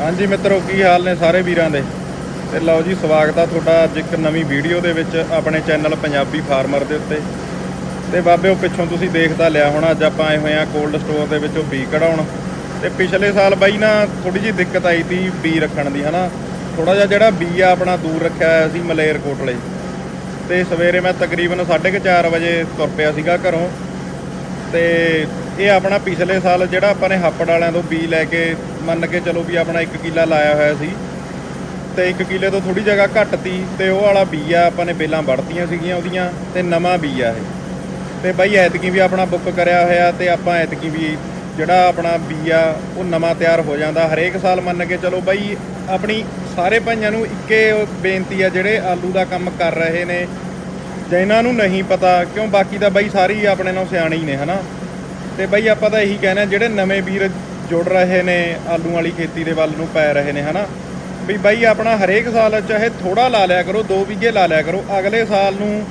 ਹਾਂਜੀ ਮਿੱਤਰੋ, ਕੀ ਹਾਲ ਨੇ ਸਾਰੇ ਵੀਰਾਂ ਦੇ? ਤੇ ਲਓ ਜੀ, ਸਵਾਗਤ ਆ ਤੁਹਾਡਾ ਅੱਜ ਇੱਕ ਨਵੀਂ ਵੀਡੀਓ ਦੇ ਵਿੱਚ ਆਪਣੇ ਚੈਨਲ ਪੰਜਾਬੀ ਫਾਰਮਰ ਦੇ ਉੱਤੇ। ਤੇ ਉਹ ਪਿੱਛੋਂ ਤੁਸੀਂ ਦੇਖਦਾ ਲਿਆ ਹੋਣਾ, ਅੱਜ ਆਪਾਂ ਆਏ ਹੋਏ ਆ ਕੋਲਡ ਸਟੋਰ ਦੇ ਵਿੱਚੋਂ ਬੀ ਕਢਾਉਣ। ਤੇ ਪਿਛਲੇ ਸਾਲ ਬਾਈ ਨਾ ਥੋੜੀ ਜਿਹੀ ਦਿੱਕਤ ਆਈ ਸੀ ਬੀ ਰੱਖਣ ਦੀ, ਹਨਾ? ਥੋੜਾ ਜਿਹਾ ਜਿਹੜਾ ਬੀ ਆ ਆਪਣਾ ਦੂਰ ਰੱਖਿਆ ਹੋਇਆ ਸੀ ਮਲੇਰ ਕੋਟਲੇ ਤੇ ਸਵੇਰੇ ਮੈਂ ਤਕਰੀਬਨ 4:30 ਵਜੇ ਤੁਰ ਪਿਆ ਸੀਗਾ ਘਰੋਂ। ਤੇ ਇਹ ਆਪਣਾ ਪਿਛਲੇ ਸਾਲ ਜਿਹੜਾ ਆਪਾਂ ਨੇ ਹੱਪੜ ਵਾਲਿਆਂ ਤੋਂ ਬੀ ਲੈ ਕੇ ਮੰਨ ਕੇ ਚਲੋ ਵੀ ਆਪਣਾ 1 ਕਿੱਲਾ ਲਾਇਆ ਹੋਇਆ ਸੀ। ਤੇ 1 ਕਿੱਲੇ ਤੋਂ ਥੋੜੀ ਜਗ੍ਹਾ ਘੱਟ ਤੀ ਤੇ ਉਹ ਵਾਲਾ ਬੀ ਆ ਆਪਾਂ ਨੇ ਬੇਲਾਂ ਵੜਤੀਆਂ ਸੀਗੀਆਂ ਉਹਦੀਆਂ ਤੇ ਨਵਾਂ ਬੀ ਆ ਇਹ। ਤੇ ਬਾਈ ਐਤਕੀ ਵੀ ਆਪਣਾ ਬੁੱਕ ਕਰਿਆ ਹੋਇਆ ਤੇ ਆਪਾਂ ਐਤਕੀ ਵੀ ਜਿਹੜਾ ਆਪਣਾ ਬੀ ਆ ਉਹ ਨਵਾਂ ਤਿਆਰ ਹੋ ਜਾਂਦਾ। ਹਰੇਕ ਸਾਲ ਮੰਨ ਕੇ ਚਲੋ ਬਾਈ ਆਪਣੀ ਸਾਰੇ ਭਾਈਆਂ ਨੂੰ ਇੱਕੇ ਬੇਨਤੀ ਆ ਜਿਹੜੇ ਆਲੂ ਦਾ ਕੰਮ ਕਰ ਰਹੇ ਨੇ। ਜਿਨ੍ਹਾਂ ਨੂੰ ਨਹੀਂ ਪਤਾ, ਕਿਉਂ ਬਾਕੀ ਤਾਂ ਬਾਈ ਸਾਰੀ ਆਪਣੇ ਨਾਲ ਸਿਆਣੇ ਹੀ ਨੇ, ਹਨਾ? ਤੇ ਬਾਈ ਆਪਾਂ ਤਾਂ ਇਹੀ ਕਹਿਣਾ, ਜਿਹੜੇ ਨਵੇਂ ਵੀਰ ਜੁੜ ਰਹੇ ਨੇ ਆਲੂ ਵਾਲੀ ਖੇਤੀ ਦੇ ਵੱਲ ਨੂੰ ਪੈ ਰਹੇ ਨੇ, ਹਨਾ? ਵੀ ਬਾਈ ਆਪਣਾ ਹਰੇਕ ਸਾਲ ਚਾਹੇ ਥੋੜਾ ਲਾ ਲਿਆ ਕਰੋ 2 ਵਿਗੇ ਲਾ ਲਿਆ ਕਰੋ, ਅਗਲੇ ਸਾਲ ਨੂੰ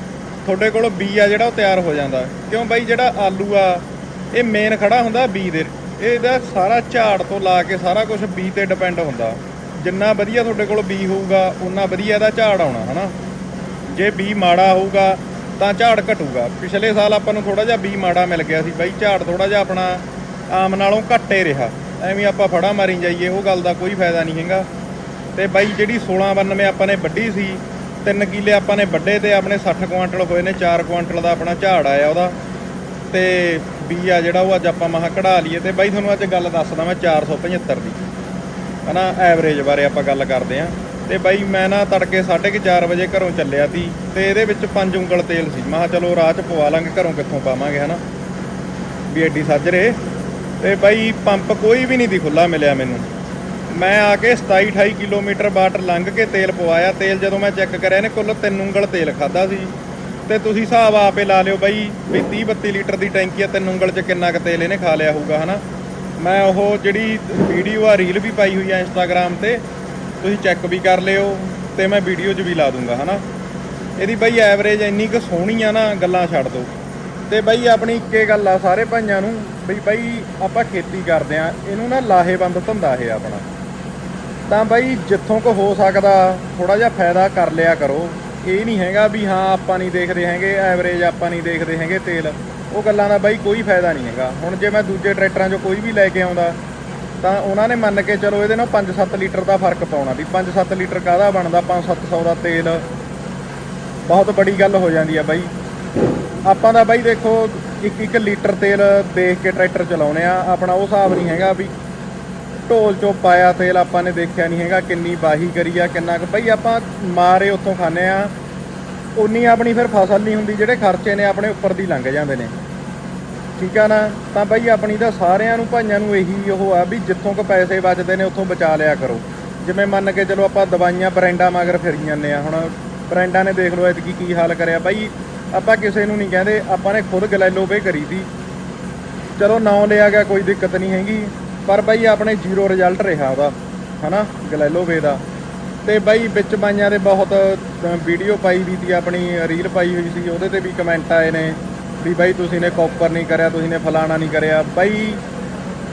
ਤੁਹਾਡੇ ਕੋਲ ਬੀ ਆ ਜਿਹੜਾ ਉਹ ਤਿਆਰ ਹੋ ਜਾਂਦਾ। ਕਿਉਂ ਬਾਈ ਜਿਹੜਾ ਆਲੂ ਆ, ਇਹ ਮੇਨ ਖੜਾ ਹੁੰਦਾ ਬੀ ਦੇ, ਇਹਦਾ ਸਾਰਾ ਝਾੜ ਤੋਂ ਲਾ ਕੇ ਸਾਰਾ ਕੁਝ ਬੀ ਤੇ ਡਿਪੈਂਡ ਹੁੰਦਾ। ਜਿੰਨਾ ਵਧੀਆ ਤੁਹਾਡੇ ਕੋਲ ਬੀ ਹੋਊਗਾ ਉਨਾ ਵਧੀਆ ਇਹਦਾ ਝਾੜ ਆਉਣਾ, ਹਨਾ? ਜੇ ਬੀ ਮਾੜਾ ਹੋਊਗਾ ਤਾਂ ਝਾੜ ਘਟੂਗਾ। ਪਿਛਲੇ ਸਾਲ ਆਪਾਂ ਨੂੰ ਥੋੜਾ ਜਿਹਾ ਬੀ ਮਾੜਾ ਮਿਲ ਗਿਆ ਸੀ ਬਾਈ, ਝਾੜ ਥੋੜਾ ਜਿਹਾ ਆਪਣਾ ਆਮ ਨਾਲੋਂ ਘੱਟੇ ਰਿਹਾ। ਐਵੇਂ ਆਪਾਂ ਫੜਾ ਮਾਰੀ ਜਾਈਏ, ਉਹ ਗੱਲ ਦਾ ਕੋਈ ਫਾਇਦਾ ਨਹੀਂ ਹੈਗਾ। ਤੇ ਬਾਈ, ਜਿਹੜੀ 1692 ਆਪਾਂ ਨੇ ਵੱਢੀ ਸੀ 3 ਕਿੱਲੇ ਆਪਾਂ ਨੇ ਵੱਡੇ ਤੇ ਆਪਣੇ 60 ਕੁਆਂਟਲ ਹੋਏ ਨੇ 4 ਕੁਆਂਟਲ ਦਾ ਆਪਣਾ ਝਾੜ ਆਇਆ ਉਹਦਾ। ਤੇ ਬੀ ਆ ਜਿਹੜਾ, ਉਹ ਅੱਜ ਆਪਾਂ ਮਹਾ ਕਢਾ ਲਈਏ। ਤੇ ਬਾਈ, ਤੁਹਾਨੂੰ ਅੱਜ ਗੱਲ ਦੱਸਦਾ ਮੈਂ 475 ਦੀ। ਹਨਾ ਐਵਰੇਜ ਬਾਰੇ ਆਪਾਂ ਗੱਲ ਕਰਦੇ ਆਂ। ਤੇ ਬਾਈ ਮੈਂ ਨਾ ਤੜਕੇ 4:30 ਵਜੇ ਘਰੋਂ ਚੱਲਿਆ ਸੀ ਤੇ ਇਹਦੇ ਵਿੱਚ ਪੰਜ ਉਂਗਲ ਤੇਲ ਸੀ। ਮੈਂ ਕਿਹਾ ਚਲੋ ਰਾਹ 'ਚ ਪਵਾ ਲਾਂਗੇ, ਘਰੋਂ ਕਿੱਥੋਂ ਪਾਵਾਂਗੇ, ਹਨਾ? ਵੀ ਐਡੀ ਸਾਜਰੇ ਤੇ ਬਾਈ ਪੰਪ ਕੋਈ ਵੀ ਨਹੀਂ ਦੀ ਖੁੱਲਾ ਮਿਲਿਆ ਮੈਨੂੰ। ਮੈਂ ਆ ਕੇ 27 28 ਕਿਲੋਮੀਟਰ ਬਾਟ ਲੰਘ ਕੇ ਤੇਲ ਪਵਾਇਆ। ਤੇਲ ਜਦੋਂ ਮੈਂ ਚੈੱਕ ਕਰਿਆ ਇਹਨੇ ਕੁੱਲ ਤਿੰਨ ਉਂਗਲ ਤੇਲ ਖਾਦਾ ਸੀ। ਤੇ ਤੁਸੀਂ ਹਿਸਾਬ ਆਪੇ ਲਾ ਲਿਓ ਬਾਈ, ਵੀ 30 32 ਲੀਟਰ ਦੀ ਟੈਂਕੀ ਆ, ਤਿੰਨ ਉਂਗਲ 'ਚ ਕਿੰਨਾ ਕੁ ਤੇਲ ਇਹਨੇ ਖਾ ਲਿਆ ਹੋਊਗਾ, ਹਨਾ? ਮੈਂ ਉਹ ਜਿਹੜੀ ਵੀਡੀਓ ਆ ਰੀਲ ਵੀ ਪਾਈ ਹੋਈ ਆ ਇੰਸਟਾਗ੍ਰam ਤੇ ਤੁਸੀਂ ਚੈੱਕ ਵੀ ਕਰ ਲਿਓ ਤੇ ਮੈਂ ਵੀਡੀਓ 'ਚ ਵੀ ਲਾ ਦੂੰਗਾ, ਹਨਾ? ਇਹਦੀ ਬਾਈ ਐਵਰੇਜ ਇੰਨੀ ਕੁ ਸੋਹਣੀ ਆ ਨਾ, ਗੱਲਾਂ ਛੱਡ ਦੋ। ਤੇ ਬਾਈ ਆਪਣੀ ਇੱਕੇ ਗੱਲ ਆ, ਸਾਰੇ ਭਾਈਆਂ ਨੂੰ ਬਈ ਬਾਈ ਆਪਾਂ ਖੇਤੀ ਕਰਦੇ ਆ, ਇਹਨੂੰ ਨਾ ਲਾਹੇਵੰਦ ਧੰਦਾ ਇਹ ਆਪਣਾ। ਤਾਂ ਬਾਈ ਜਿੱਥੋਂ ਕੋ ਹੋ ਸਕਦਾ ਥੋੜਾ ਜਿਹਾ ਫਾਇਦਾ ਕਰ ਲਿਆ ਕਰੋ। ਇਹ ਨਹੀਂ ਹੈਗਾ ਵੀ ਹਾਂ, ਆਪਾਂ ਨਹੀਂ ਦੇਖਦੇ ਹੈਗੇ ਐਵਰੇਜ ਆਪਾਂ ਨਹੀਂ ਦੇਖਦੇ ਹੈਗੇ ਤੇਲ। ਉਹ ਗੱਲਾਂ ਦਾ ਬਾਈ ਕੋਈ ਫਾਇਦਾ ਨਹੀਂ ਹੈਗਾ। ਹੁਣ ਜੇ ਮੈਂ ਦੂਜੇ ਟਰੈਕਟਰਾਂ 'ਚੋਂ ਕੋਈ ਵੀ ਲੈ ਕੇ ਆਉਂਦਾ ਤਾਂ ਉਹਨਾਂ ਨੇ ਮੰਨ ਕੇ ਚਲੋ ਇਹਦੇ ਨਾਲ 5-7 ਲੀਟਰ ਦਾ ਫ਼ਰਕ ਪਾਉਣਾ ਵੀ 5-7 ਲੀਟਰ ਕਾਹਦਾ ਬਣਦਾ? 5-700 ਦਾ ਤੇਲ। ਬਹੁਤ ਬੜੀ ਗੱਲ ਹੋ ਜਾਂਦੀ ਆ ਬਾਈ। ਆਪਾਂ ਦਾ ਬਾਈ ਦੇਖੋ ਇੱਕ ਇੱਕ ਲੀਟਰ ਤੇਲ ਦੇਖ ਕੇ ਟਰੈਕਟਰ ਚਲਾਉਨੇ ਆ। ਆਪਣਾ ਉਹ ਹਿਸਾਬ ਨਹੀਂ ਹੈਗਾ ਵੀ ਢੋਲ ਚੋਂ ਪਾਇਆ ਤੇਲ ਆਪਾਂ ਨੇ ਦੇਖਿਆ ਨਹੀਂ ਹੈਗਾ, ਕਿੰਨੀ ਬਾਹੀ ਕਰੀ ਆ, ਕਿੰਨਾ ਕੁ। ਬਈ ਆਪਾਂ ਮਾਰੇ ਉੱਥੋਂ ਖਾਂਦੇ ਆ। ਉਨੀ ਆਪਣੀ ਫਿਰ ਫਸਲ ਨਹੀਂ ਹੁੰਦੀ, ਜਿਹੜੇ ਖਰਚੇ ਨੇ ਆਪਣੇ ਉੱਪਰ ਦੀ ਲੰਘ ਜਾਂਦੇ ਨੇ। ਠੀਕ ਆ ਨਾ? ਤਾਂ ਬਈ ਆਪਣੀ ਤਾਂ ਸਾਰਿਆਂ ਨੂੰ, ਭਾਈਆਂ ਨੂੰ ਇਹੀ ਉਹ ਆ ਵੀ ਜਿੱਥੋਂ ਕੋ ਪੈਸੇ ਬਚਦੇ ਨੇ, ਉੱਥੋਂ ਬਚਾ ਲਿਆ ਕਰੋ। ਜਿਵੇਂ ਮੰਨ ਕੇ ਚਲੋ ਆਪਾਂ ਦਵਾਈਆਂ, ਬ੍ਰਾਂਡਾਂ ਮਗਰ ਫਿਰ ਜਾਂਦੇ ਆ। ਹੁਣ ਬ੍ਰਾਂਡਾਂ ਨੇ ਦੇਖ ਲਓ, ਐਤਕੀ ਕੀ ਹਾਲ ਕਰਿਆ। ਬਾਈ ਆਪਾਂ ਕਿਸੇ ਨੂੰ ਨਹੀਂ ਕਹਿੰਦੇ, ਆਪਾਂ ਨੇ ਖੁਦ ਗਲੈਲੋ ਪੇ ਕਰੀ ਸੀ। ਚਲੋ ਨਾਂ ਲਿਆ ਗਿਆ, ਕੋਈ ਦਿੱਕਤ ਨਹੀਂ ਹੈਗੀ। ਪਰ ਬਾਈ ਆਪਣੇ ਜ਼ੀਰੋ ਰਿਜ਼ਲਟ ਰਿਹਾ ਉਹਦਾ ਹਨਾ? ਗਲੈਲੋ ਵੇ ਦਾ। ਤੇ ਬਾਈ ਵਿੱਚ ਬਾਈਆਂ ਦੇ ਬਹੁਤ ਵੀਡੀਓ ਪਾਈ ਵੀ ਸੀ, ਆਪਣੀ ਰੀਲ ਪਾਈ ਹੋਈ ਸੀ, ਉਹਦੇ ਤੇ ਵੀ ਕਮੈਂਟ ਆਏ ਨੇ। ਵੀ ਬਾਈ ਤੁਸੀਂ ਨੇ ਕਾਪਰ ਨਹੀਂ ਕਰਿਆ, ਤੁਸੀਂ ਨੇ ਫਲਾਣਾ ਨਹੀਂ ਕਰਿਆ। ਬਾਈ,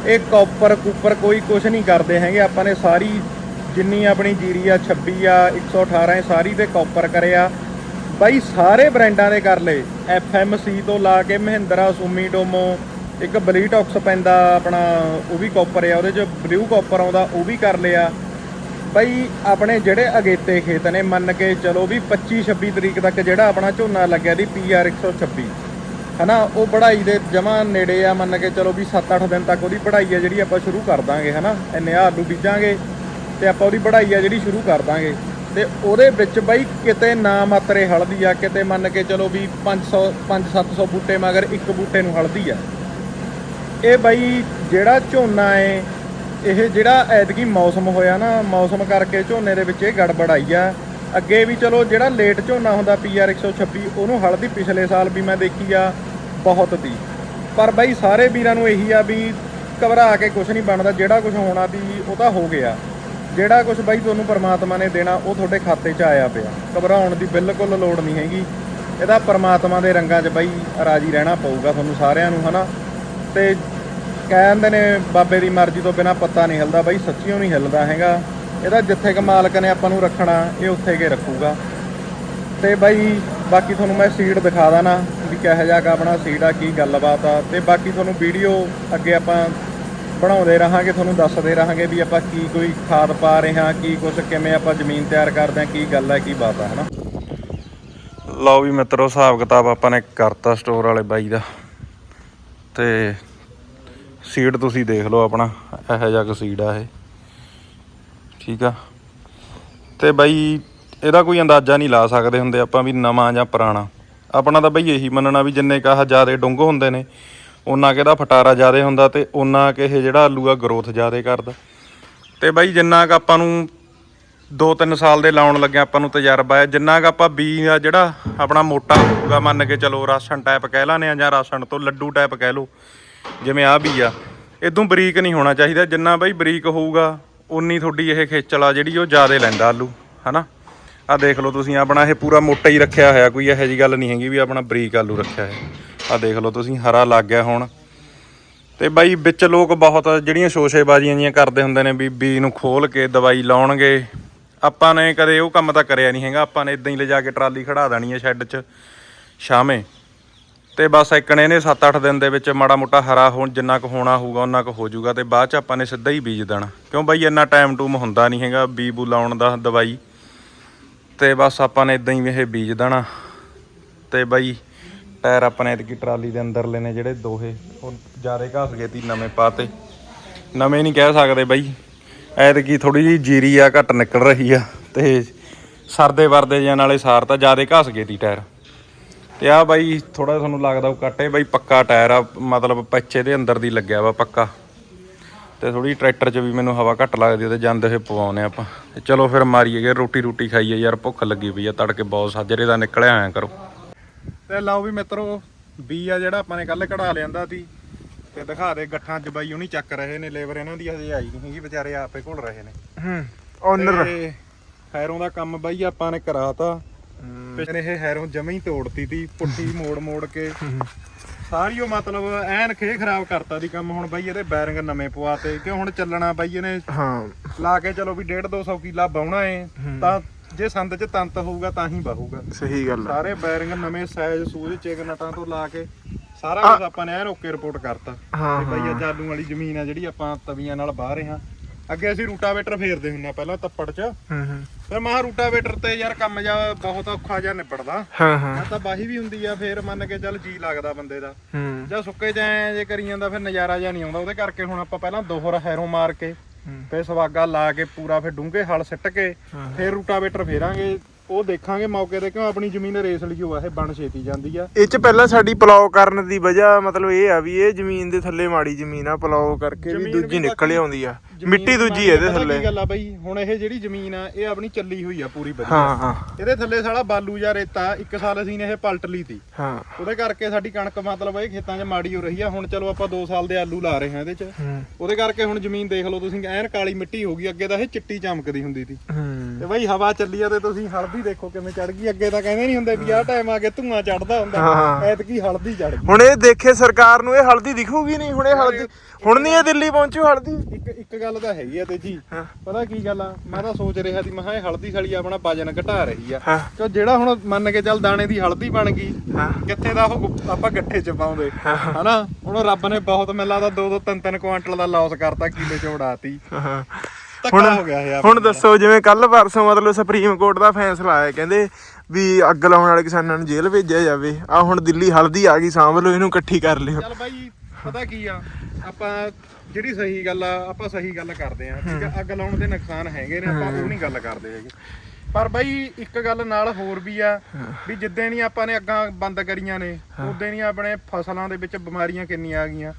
ਇਹ ਕਾਪਰ ਕੂਪਰ ਕੋਈ ਕੁਝ ਨਹੀਂ ਕਰਦੇ ਹੈਗੇ। ਆਪਾਂ ਨੇ ਸਾਰੀ ਜਿੰਨੀ ਆਪਣੀ ਜੀਰੀ ਆ 26 ਆ 118 ਇਹ ਸਾਰੀ ਤੇ ਕਾਪਰ ਕਰਿਆ ਬਾਈ, ਸਾਰੇ ਬ੍ਰਾਂਡਾਂ ਦੇ ਕਰ ਲਏ। ਐਫਐਮਸੀ ਤੋਂ ਲਾ ਕੇ ਮਹਿੰਦਰਾ ਸੁਮੀ ਡੋਮੋ ਇੱਕ ਬਲੀਟੌਕਸ ਪੈਂਦਾ ਆਪਣਾ, ਉਹ ਵੀ ਕਾਪਰ ਆ। ਉਹਦੇ ਚ ਬਲੂ ਕਾਪਰ ਆਉਂਦਾ, ਉਹ ਵੀ ਕਰ ਲਿਆ। ਬਈ, ਆਪਣੇ ਜਿਹੜੇ ਅਗੇਤੇ ਖੇਤ ਨੇ, ਮੰਨ ਕੇ ਚਲੋ ਵੀ 25 26 ਤਰੀਕ ਤੱਕ ਜਿਹੜਾ ਆਪਣਾ ਝੋਨਾ ਲੱਗਿਆ ਦੀ ਪੀਆਰ 126 ਹਨਾ, ਉਹ ਪੜ੍ਹਾਈ ਦੇ ਜਮਾ ਨੇੜੇ ਆ, ਮੰਨ ਕੇ ਚਲੋ ਵੀ 7-8 ਦਿਨ ਤੱਕ ਉਹਦੀ ਪੜ੍ਹਾਈ ਆ ਜਿਹੜੀ ਆਪਾਂ ਸ਼ੁਰੂ ਕਰ ਦਾਂਗੇ, ਹਨਾ। ਇੰਨੇ ਆਲੂ ਬੀਜਾਂਗੇ ਤੇ ਆਪਾਂ ਉਹਦੀ ਪੜ੍ਹਾਈ ਆ ਜਿਹੜੀ ਸ਼ੁਰੂ ਕਰ ਦਾਂਗੇ। ਤੇ ਉਹਦੇ ਵਿੱਚ ਬਾਈ ਕਿਤੇ ਨਾ ਮਾਤਰੇ ਹਲਦੀ ਆ, ਕਿਤੇ ਮੰਨ ਕੇ ਚਲੋ ਵੀ 500 5-700 ਬੂਟੇ ਮਗਰ ਇੱਕ ਬੂਟੇ ਨੂੰ ਹਲਦੀ ਆ। ਇਹ ਬਾਈ ਜਿਹੜਾ ਝੋਨਾ ਏ, ਇਹ ਜਿਹੜਾ ਐਤਕੀ ਮੌਸਮ ਹੋਇਆ ਨਾ, ਮੌਸਮ ਕਰਕੇ ਝੋਨੇ ਦੇ ਵਿੱਚ ਇਹ ਗੜਬੜ ਆਈ ਆ। ਅੱਗੇ ਵੀ ਚਲੋ, ਜਿਹੜਾ ਲੇਟ ਝੋਨਾ ਹੁੰਦਾ ਪੀਆਰ 126 ਉਹਨੂੰ ਹਲਦੀ ਪਿਛਲੇ ਸਾਲ ਵੀ ਮੈਂ ਦੇਖੀ ਆ, ਬਹੁਤ ਦੀ। ਪਰ ਬਾਈ ਸਾਰੇ ਵੀਰਾਂ ਨੂੰ ਇਹੀ ਆ ਵੀ ਘਬਰਾ ਕੇ ਕੁਝ ਨਹੀਂ ਬਣਦਾ, ਜਿਹੜਾ ਕੁਝ ਹੋਣਾ ਵੀ ਉਹ ਤਾਂ ਹੋ ਗਿਆ। ਜਿਹੜਾ ਕੁਝ ਬਾਈ ਤੁਹਾਨੂੰ ਪਰਮਾਤਮਾ ਨੇ ਦੇਣਾ, ਉਹ ਤੁਹਾਡੇ ਖਾਤੇ 'ਚ ਆਇਆ ਪਿਆ। ਘਬਰਾਉਣ ਦੀ ਬਿਲਕੁਲ ਲੋੜ ਨਹੀਂ ਹੈਗੀ। ਇਹਦਾ ਪਰਮਾਤਮਾ ਦੇ ਰੰਗਾਂ 'ਚ ਬਾਈ ਰਾਜੀ ਰਹਿਣਾ ਪਊਗਾ ਤੁਹਾਨੂੰ ਸਾਰਿਆਂ ਨੂੰ, ਹਨਾ? ਤੇ ਕਹਿੰਦੇ ਨੇ ਬਾਬੇ ਦੀ ਮਰਜ਼ੀ ਤੋਂ ਬਿਨਾ ਪੱਤਾ ਨਹੀਂ ਹਿਲਦਾ, ਬਾਈ ਸੱਚੀਓ ਨਹੀਂ ਹਿਲਦਾ ਹੈਗਾ। ਇਹਦਾ ਜਿੱਥੇ ਕ ਮਾਲਕ ਨੇ ਆਪਾਂ ਨੂੰ ਰੱਖਣਾ, ਇਹ ਉੱਥੇ ਕੇ ਰੱਖੂਗਾ। ਤੇ ਬਾਈ, ਬਾਕੀ ਤੁਹਾਨੂੰ ਮੈਂ ਸੀਡ ਦਿਖਾ ਦਾਂ ਵੀ ਕਿਹੋ ਜਿਹਾ ਆਪਣਾ ਸੀਡ ਆ, ਕੀ ਗੱਲਬਾਤ ਆ। ਤੇ ਬਾਕੀ ਤੁਹਾਨੂੰ ਵੀਡੀਓ ਅੱਗੇ ਆਪਾਂ ਬਣਾਉਂਦੇ ਰਹਾਂਗੇ, ਤੁਹਾਨੂੰ ਦੱਸਦੇ ਰਹਾਂਗੇ ਵੀ ਆਪਾਂ ਕੀ ਕੋਈ ਖਾਦ ਪਾ ਰਹੇ ਹਾਂ, ਕੀ ਕੁਛ, ਕਿਵੇਂ ਆਪਾਂ ਜ਼ਮੀਨ ਤਿਆਰ ਕਰਦੇ ਹਾਂ, ਕੀ ਗੱਲ ਹੈ, ਕੀ ਬਾਤ ਆ, ਹਨਾ? ਲਓ ਵੀ ਮਿੱਤਰੋ, ਹਿਸਾਬ ਕਿਤਾਬ ਆਪਾਂ ਨੇ ਕਰਤਾ ਸਟੋਰ ਵਾਲੇ ਬਾਈ ਦਾ। ਤੇ ਸੀਡ ਤੁਸੀਂ ਦੇਖ ਲਓ ਆਪਣਾ, ਇਹੋ ਜਿਹਾ ਕੁ ਸੀਡ ਆ ਇਹ। ਠੀਕ ਆ। ਤੇ ਬਾਈ, ਇਹਦਾ ਕੋਈ ਅੰਦਾਜ਼ਾ ਨਹੀਂ ਲਾ ਸਕਦੇ ਹੁੰਦੇ ਆਪਾਂ ਵੀ ਨਵਾਂ ਜਾਂ ਪੁਰਾਣਾ। ਆਪਣਾ ਤਾਂ ਬਈ ਇਹੀ ਮੰਨਣਾ ਵੀ ਜਿੰਨੇ ਕਾ ਜ਼ਿਆਦੇ ਡੁੰਗ ਹੁੰਦੇ ਨੇ ਉਹਨਾਂ ਕਿਹਦਾ ਫਟਾਰਾ ਜ਼ਿਆਦੇ ਹੁੰਦਾ ਤੇ ਉਹਨਾਂ ਕਿ ਇਹ ਜਿਹੜਾ ਆਲੂ ਆ ਗਰੋਥ ਜ਼ਿਆਦੇ ਕਰਦਾ। ਤੇ ਬਾਈ ਜਿੰਨਾ ਕ ਆਪਾਂ ਨੂੰ 2-3 ਸਾਲ ਦੇ ਲਾਉਣ ਲੱਗਿਆ ਆਪਾਂ ਨੂੰ ਤਜਰਬਾ ਹੈ, ਜਿੰਨਾ ਕ ਆਪਾਂ ਬੀ ਆ ਜਿਹੜਾ ਆਪਣਾ ਮੋਟਾ ਹੋਊਗਾ ਮੰਨ ਕੇ ਚਲੋ ਰਾਸ਼ਨ ਟਾਈਪ ਕਹਿ ਲਾਨੇ ਆ ਜਾਂ ਰਾਸ਼ਨ ਤੋਂ ਲੱਡੂ ਟਾਈਪ ਕਹਿ ਲਓ, ਜਿਵੇਂ ਆ ਬੀ ਆ ਇਦੋਂ ਬਰੀਕ ਨਹੀਂ ਹੋਣਾ ਚਾਹੀਦਾ। ਜਿੰਨਾ ਬਾਈ ਬਰੀਕ ਹੋਊਗਾ ਉਨੀ ਤੁਹਾਡੀ ਇਹ ਖੇਚਲ ਆ ਜਿਹੜੀ ਉਹ ਜ਼ਿਆਦਾ ਲੈਂਦਾ ਆਲੂ, ਹਨਾ? ਆ ਦੇਖ ਲਓ ਤੁਸੀਂ, ਆਪਣਾ ਇਹ ਪੂਰਾ ਮੋਟਾ ਹੀ ਰੱਖਿਆ ਹੋਇਆ, ਕੋਈ ਇਹੋ ਜੀ ਗੱਲ ਨਹੀਂ ਹੈਗੀ ਵੀ ਆਪਣਾ ਬਰੀਕ ਆਲੂ ਰੱਖਿਆ ਹੈ ਆ ਦੇਖ ਲਓ ਤੁਸੀਂ, ਹਰਾ ਲੱਗ ਗਿਆ ਹੁਣ। ਤੇ ਬਾਈ, ਵਿੱਚ ਲੋਕ ਬਹੁਤ ਜਿਹੜੀਆਂ ਸ਼ੋਸ਼ੇਬਾਜ਼ੀਆਂ ਜੀਆਂ ਕਰਦੇ ਹੁੰਦੇ ਨੇ ਵੀ ਬੀ ਨੂੰ ਖੋਲ ਕੇ ਦਵਾਈ ਲਾਉਣਗੇ। ਆਪਾਂ ਨੇ ਕਦੇ ਉਹ ਕੰਮ ਤਾਂ ਕਰਿਆ ਨਹੀਂ ਹੈਗਾ, ਆਪਾਂ ਨੇ ਇਦਾਂ ਹੀ ਲਿਜਾ ਕੇ ਟਰਾਲੀ ਖੜਾ ਦੇਣੀ ਹੈ ਸ਼ੈੱਡ 'ਚ ਸ਼ਾਮੇ। ਤੇ ਬਸ ਇੱਕਣੇ ਨੇ 7-8 ਦਿਨ ਦੇ ਵਿੱਚ ਮਾੜਾ ਮੋਟਾ ਹਰਾ ਹੋਣ, ਜਿੰਨਾ ਕੁ ਹੋਣਾ ਹੋਊਗਾ ਉਹਨਾਂ ਕੁ ਹੋ ਜਾਊਗਾ ਤੇ ਬਾਅਦ 'ਚ ਆਪਾਂ ਨੇ ਸਿੱਧਾ ਹੀ ਬੀਜ ਦੇਣਾ। ਕਿਉਂ ਬਾਈ, ਇੰਨਾ ਟਾਈਮ ਟੂਮ ਹੁੰਦਾ ਨਹੀਂ ਹੈਗਾ ਬੀ ਬੂ ਲਾਉਣ ਦਾ, ਦਵਾਈ। ਤੇ ਬਸ ਆਪਾਂ ਨੇ ਇਦਾਂ ਹੀ ਇਹ ਬੀਜ ਦੇਣਾ। ਤੇ ਬਾਈ, ਟਾਇਰ ਆਪਾਂ ਨੇ ਇਤਕੀ ਟਰਾਲੀ ਦੇ ਅੰਦਰ ਲੈਨੇ ਜਿਹੜੇ ਦੋਹੇ। ਉਹ ਜਿਆਦੇ ਘਸ ਗਏ ਤੀ, ਨਵੇਂ ਪਾਤੇ। ਨਵੇਂ ਨਹੀਂ ਕਹਿ ਸਕਦੇ ਬਾਈ। ਐਤਕੀ ਥੋੜੀ ਜੀ ਜੀਰੀ ਆ, ਘੱਟ ਨਿਕਲ ਰਹੀ ਆ। ਤੇ ਸਰਦੇ ਵਰਦੇ ਜਾਂ ਨਾਲੇ ਸਾਰ ਤਾਂ ਜਿਆਦੇ ਘਸ ਗਏ ਤੀ ਟਾਇਰ। ਤੇ ਆ ਬਾਈ ਥੋੜਾ ਤੁਹਾਨੂੰ ਲੱਗਦਾ ਉਹ ਕੱਟੇ ਬਾਈ ਪੱਕਾ ਟਾਇਰ ਆ ਮਤਲਬ ਪੱਚੇ ਦੇ ਅੰਦਰ ਦੀ ਲੱਗਿਆ ਵਾ ਪੱਕਾ। ਤੇ ਥੋੜੀ ਟਰੈਕਟਰ 'ਚ ਵੀ ਮੈਨੂੰ ਹਵਾ ਘੱਟ ਲੱਗਦੀ ਤੇ ਜਾਂਦੇ ਹੋਏ ਪਵਾਉਨੇ ਆਪਾਂ। ਤੇ ਚਲੋ ਫਿਰ ਮਾਰੀਏ ਰੋਟੀ ਰੋਟੀ ਖਾਈਏ ਯਾਰ ਭੁੱਖ ਲੱਗੀ ਪਈ ਆ ਤੜਕੇ ਬਹੁਤ ਸਾਜਰੇ ਦਾ ਨਿਕਲਿਆ ਆਇਆ ਕਰੋ। ਤੇ ਲਓ ਵੀ ਮਿੱਤਰੋ ਬੀ ਆ ਜਿਹੜਾ ਆਪਾਂ ਨੇ ਕੱਲ ਕਢਾ ਲਿਆਂਦਾ ਸੀ। ਤੇ ਦਿਖਾ ਦੇ ਗੱਠਾਂ ਚ ਬਾਈ ਉਹਨੀ ਚੱਕ ਰਹੇ ਨੇ ਲੇਬਰ ਇਹਨਾਂ ਦੀ ਹਜੇ ਆਈ ਨਹੀਂ ਹੈਗੀ ਵਿਚਾਰੇ ਆਪੇ ਘੁਲ ਰਹੇ ਨੇ। ਹੂੰ ਓਨਰ ਹੈਰੋਂ ਦਾ ਕੰਮ ਬਾਈ ਆਪਾਂ ਨੇ ਕਰਾਤਾ। ਪਿਛਲੇ ਇਹ ਹੈਰੋਂ ਜਮੇ ਹੀ ਤੋੜਤੀ ਤੀ ਪੁੱਠੀ ਮੋੜ ਮੋੜ ਕੇ। ਸਾਰੀ ਉਹ ਮਤਲਬ ਐਨ ਖੇ ਖਰਾਬ ਕਰਤਾ ਦੀ ਕੰਮ ਹੁਣ ਬਾਈ ਇਹਦੇ ਬੈਰਿੰਗ ਨਵੇਂ ਪਵਾਤੇ ਕਿਉਂ ਹੁਣ ਚੱਲਣਾ ਬਾਈ ਇਹਨੇ ਹਾਂ। ਲਾ ਕੇ ਚਲੋ ਵੀ 1.5 200 ਕਿੱਲਾ ਬਾਉਣਾ ਏ ਤਾਂ ਜੇ ਸੰਦ ਚ ਤੰਤ ਹੋਊਗਾ ਤਾਂ ਹੀ ਬਹੂਗਾ। ਸਹੀ ਗੱਲ ਆ। ਸਾਰੇ ਬੈਰਿੰਗ ਨਵੇਂ ਸਾਈਜ਼ ਸੂਜ ਚੇਕ ਨਟਾਂ ਤੋਂ ਲਾ ਕੇ ਸਾਰਾ ਕੁਝ ਆਪਾਂ ਨੇ ਐਨ ਓਕੇ ਰਿਪੋਰਟ ਕਰਤਾ ਤੇ ਬਈ ਇਹ ਆਲੂ ਵਾਲੀ ਜ਼ਮੀਨ ਆ ਜਿਹੜੀ ਆਪਾਂ ਤਵੀਆਂ ਨਾਲ ਬਾਹ ਰਹੇ ਹਾਂ। ਅੱਗੇ ਅਸੀਂ ਰੂਟਾਵੇਟਰ ਫੇਰਦੇ ਹੁੰਨੇ ਆ ਪਹਿਲਾਂ ਤੱਪੜ 'ਚ। ਹੂੰ ਹੂੰ। ਫਿਰ ਮਹਾ ਰੂਟਾਵੇਟਰ ਤੇ ਯਾਰ ਕੰਮ ਜਾ ਬਹੁਤ ਔਖਾ ਜਿਹਾ ਨਿਬੜਦਾ। ਹਾਂ ਹਾਂ। ਜਾਂ ਤਾਂ ਬਾਹੀ ਵੀ ਹੁੰਦੀ ਆ ਫੇਰ ਮੰਨ ਕੇ ਚੱਲ ਜੀ ਲੱਗਦਾ ਬੰਦੇ ਦਾ। ਹੂੰ। ਜਾਂ ਸੁੱਕੇ ਜਾਂ ਜੇ ਕਰੀ ਜਾਂਦਾ ਫਿਰ ਨਜ਼ਾਰਾ ਜਿਹਾ ਨਹੀਂ ਆਉਂਦਾ। ਉਹਦੇ ਕਰਕੇ ਹੁਣ ਆਪਾਂ ਪਹਿਲਾਂ ਦੋਹਰਾ ਹੈਰੋ ਮਾਰ ਕੇ ਹੂੰ। ਫੇਰ ਸਵਾਗਾ ਲਾ ਕੇ ਪੂਰਾ ਫਿਰ ਡੂੰਘੇ ਹਲ ਸਿੱਟ ਕੇ ਫੇਰ ਰੂਟਾਵੇਟਰ ਫੇਰਾਂਗੇ। ਉਹ ਦੇਖਾਂਗੇ ਮੌਕੇ ਤੇ ਕਿਉਂ ਆਪਣੀ ਜ਼ਮੀਨ ਰੇਸ ਲਈ ਹੋਆ ਇਹ ਬਣ ਛੇਤੀ ਜਾਂਦੀ ਆ। ਇਹ ਚ ਪਹਿਲਾਂ ਸਾਡੀ ਪਲਾਉ ਕਰਨ ਦੀ ਵਜ੍ਹਾ ਮਤਲਬ ਇਹ ਆ ਵੀ ਇਹ ਜ਼ਮੀਨ ਦੇ ਥੱਲੇ ਮਾੜੀ ਜ਼ਮੀਨ ਆ ਪਲਾਉ ਕਰਕੇ ਵੀ ਜ਼ਮੀਨ ਦੂਜੀ ਨਿਕਲ ਬਾਕੀ- ਆਉਂਦੀ ਆ। ਜ਼ਮੀਨ ਮਿੱਟੀ ਦੂਜੀ ਬਾਕੀ ਇਹਦੇ ਪਤਾ ਥੱਲੇ। ਕੀ ਗੱਲ ਆ ਬਈ? ਹੁਣ ਇਹ ਜਿਹੜੀ ਜ਼ਮੀਨ ਆ ਇਹ ਆਪਣੀ ਚੱਲੀ ਹੋਈ ਆ ਪੂਰੀ ਵਧੀਆ। ਹਾਂ ਹਾਂ। ਇਹਦੇ ਥੱਲੇ ਸਾਲਾ ਬਾਲੂ ਜਾਂ ਰੇਤਾ ਇੱਕ ਸਾਲ ਅਸੀਂ ਨੇ ਇਹ ਪਲਟ ਲਈ ਤੀ। ਹਾਂ। ਉਹਦੇ ਕਰਕੇ ਸਾਡੀ ਕਣਕ ਮਤਲਬ ਇਹ ਖੇਤਾਂ 'ਚ ਮਾੜੀ ਹੋ ਰਹੀ ਆ। ਹੁਣ ਚਲੋ ਆਪਾਂ 2 ਸਾਲ ਦੇ ਆਲੂ ਲਾ ਰਹੇ ਹਾਂ ਇਹਦੇ 'ਚ। ਹੂੰ। ਉਹਦੇ ਕਰਕੇ ਹੁਣ ਜ਼ਮੀਨ ਦੇਖ ਲਓ ਤੁਸੀਂ ਐਨ ਕਾਲੀ ਮਿੱਟੀ ਹੋ ਗਈ ਅੱਗੇ ਤਾਂ ਇਹ ਚਿੱਟੀ ਚਮਕਦੀ ਹੁੰਦੀ ਸੀ ਹੂੰ। ਤੇ ਬਈ ਹਵਾ ਚੱਲੀ ਆ ਤੇ ਤੁਸੀਂ ਹਲਦੀ ਦੇਖੋ ਕਿਵੇਂ ਚੜ ਗਈ। ਅੱਗੇ ਤਾਂ ਕਹਿੰਦੇ ਨਹੀਂ ਹੁੰਦੇ ਵੀ ਆਹ ਟਾਈਮ ਆ ਕੇ ਧੂਆਂ ਚੜਦਾ ਹੁੰਦਾ। ਹਾਂ। ਐਤਕੀ ਹਲਦੀ ਚੜ ਗਈ। ਹੁਣ ਇਹ ਦੇਖੇ ਸਰਕਾਰ ਨੂੰ ਇਹ ਹਲਦੀ ਦਿਖੂਗੀ ਨਹੀਂ? ਹੁਣ ਇਹ ਹਲਦੀ ਹੁਣ ਨਹੀਂ ਇਹ ਦਿੱਲੀ ਪਹੁੰਚੂ ਹਲਦੀ? ਇੱਕ ਇੱਕ ਗੱਲ ਤਾਂ ਹੈਗੀ ਆ ਤੇ ਜੀ। ਪਤਾ ਕੀ ਗੱਲ ਆ? ਮੈਂ ਤਾਂ ਸੋਚ ਰਿਹਾ ਸੀ ਮੈਂ ਕਿਹਾ ਇਹ ਹਲਦੀ ਸਾਲੀ ਆਪਣਾ ਵਜਨ ਘਟਾ ਰਹੀ ਆ। ਕਿਉਂ ਜਿਹੜਾ ਹੁਣ ਮੰਨ ਕੇ ਚੱਲ ਦਾਣੇ ਦੀ ਹਲਦੀ ਬਣ ਗਈ ਹਾਂ। ਕਿੱਥੇ ਦਾ ਉਹ ਆਪਾਂ ਗੱਠੇ ਚ ਪਾਉਂਦੇ। ਹਨਾ? ਹੁਣ ਰੱਬ ਨੇ ਬਹੁਤ ਮੈਨੂੰ ਲੱਗਦਾ 2 2 3 3 ਕੁਆਂਟਲ ਦਾ ਲਾਸ ਕਰਤਾ ਕਿਲੇ ਚ ਉਡਾਤੀ। ਹਾਂ ਧੱਕਾ ਹੋ ਗਿਆ ਇਹ ਹੁਣ ਦੱਸੋ ਜਿਵੇਂ ਕੱਲ ਪਰਸੋਂ ਮਤਲਬ ਸੁਪਰੀਮ ਕੋਰਟ ਦਾ ਫੈਸਲਾ ਆਇਆ ਕਹਿੰਦੇ ਵੀ ਅੱਗ ਲਾਉਣ ਵਾਲੇ ਕਿਸਾਨਾਂ ਨੂੰ ਜੇਲ੍ਹ ਭੇਜਿਆ ਜਾਵੇ। ਆ ਹੁਣ ਦਿੱਲੀ ਹਲਦੀ ਆ ਗਈ ਸਾਂਭ ਲਓ ਇਹਨੂੰ ਇਕੱਠੀ ਕਰ ਲਿਓ। ਚੱਲ ਬਾਈ ਪਤਾ ਕੀ ਆ? ਆਪਾਂ ਜਿਹੜੀ ਸਹੀ ਗੱਲ ਆ ਆਪਾਂ ਸਹੀ ਗੱਲ ਕਰਦੇ ਆ ਠੀਕ ਆ? ਅੱਗ ਲਾਉਣ ਦੇ ਨੁਕਸਾਨ ਹੈਗੇ ਨੇ ਆਪਾਂ ਉਹ ਨਹੀਂ ਗੱਲ ਕਰਦੇ ਹੈਗੇ। ਪਰ ਬਾਈ ਇੱਕ ਗੱਲ ਨਾਲ ਹੋਰ ਵੀ ਆ ਵੀ ਜਿੱਦਾਂ ਨਹੀਂ ਆਪਾਂ ਨੇ ਅੱਗਾਂ ਬੰਦ ਕਰੀਆਂ ਨੇ ਉਦੋਂ ਨਹੀਂ ਆਪਣੇ ਫਸਲਾਂ ਦੇ ਵਿੱਚ ਬਿਮਾਰੀਆਂ ਕਿੰਨੀਆਂ ਆ ਗਈਆਂ।